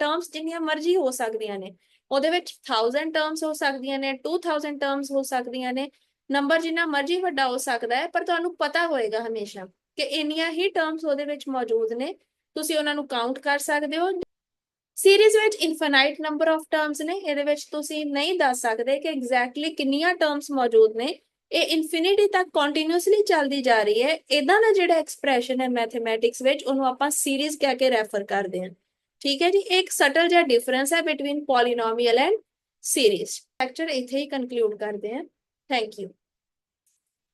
A: ਟਰਮਸ ਜਿੰਨੀਆਂ ਮਰਜ਼ੀ ਹੋ ਸਕਦੀਆਂ ਨੇ। ਉਹਦੇ ਵਿੱਚ 1000 ਟਰਮਸ ਹੋ ਸਕਦੀਆਂ ਨੇ 2000 ਟਰਮਸ ਹੋ ਸਕਦੀਆਂ ਨੇ ਨੰਬਰ ਜਿੰਨਾ ਮਰਜ਼ੀ ਵੱਡਾ ਹੋ ਸਕਦਾ ਹੈ, ਪਰ ਤੁਹਾਨੂੰ ਪਤਾ ਹੋਏਗਾ ਹਮੇਸ਼ਾ ਕਿ ਇੰਨੀਆਂ ਹੀ ਟਰਮਸ ਉਹਦੇ ਵਿੱਚ ਮੌਜੂਦ ਨੇ। ਤੁਸੀਂ ਉਹਨਾਂ ਨੂੰ ਕਾਊਂਟ ਕਰ ਸਕਦੇ ਹੋ। ਸੀਰੀਜ਼ ਵਿੱਚ ਇਨਫਾਈਨਾਈਟ ਨੰਬਰ ਆਫ ਟਰਮਸ ਨੇ। ਇਹਦੇ ਵਿੱਚ ਤੁਸੀਂ ਨਹੀਂ ਦੱਸ ਸਕਦੇ ਕਿ ਐਗਜ਼ੈਕਟਲੀ ਕਿੰਨੀਆਂ ਟਰਮਸ ਮੌਜੂਦ ਨੇ। ਇਹ ਇਨਫਿਨਿਟੀ ਤੱਕ ਕੰਟੀਨਿਊਸਲੀ ਚੱਲਦੀ ਜਾ ਰਹੀ ਹੈ। ਇਦਾਂ ਦਾ ਜਿਹੜਾ ਐਕਸਪ੍ਰੈਸ਼ਨ ਹੈ ਮੈਥਮੈਟਿਕਸ ਵਿੱਚ, ਉਹਨੂੰ ਆਪਾਂ ਸੀਰੀਜ਼ ਕਹਿ ਕੇ ਰੈਫਰ ਕਰਦੇ ਹਾਂ। ਠੀਕ ਹੈ ਜੀ? ਇੱਕ ਸਟਲ ਜਿਹਾ ਡਿਫਰੈਂਸ ਹੈ between polynomial and series lecture ਇੱਥੇ ਹੀ ਕਨਕਲੂਡ ਕਰਦੇ ਹਾਂ। Thank you.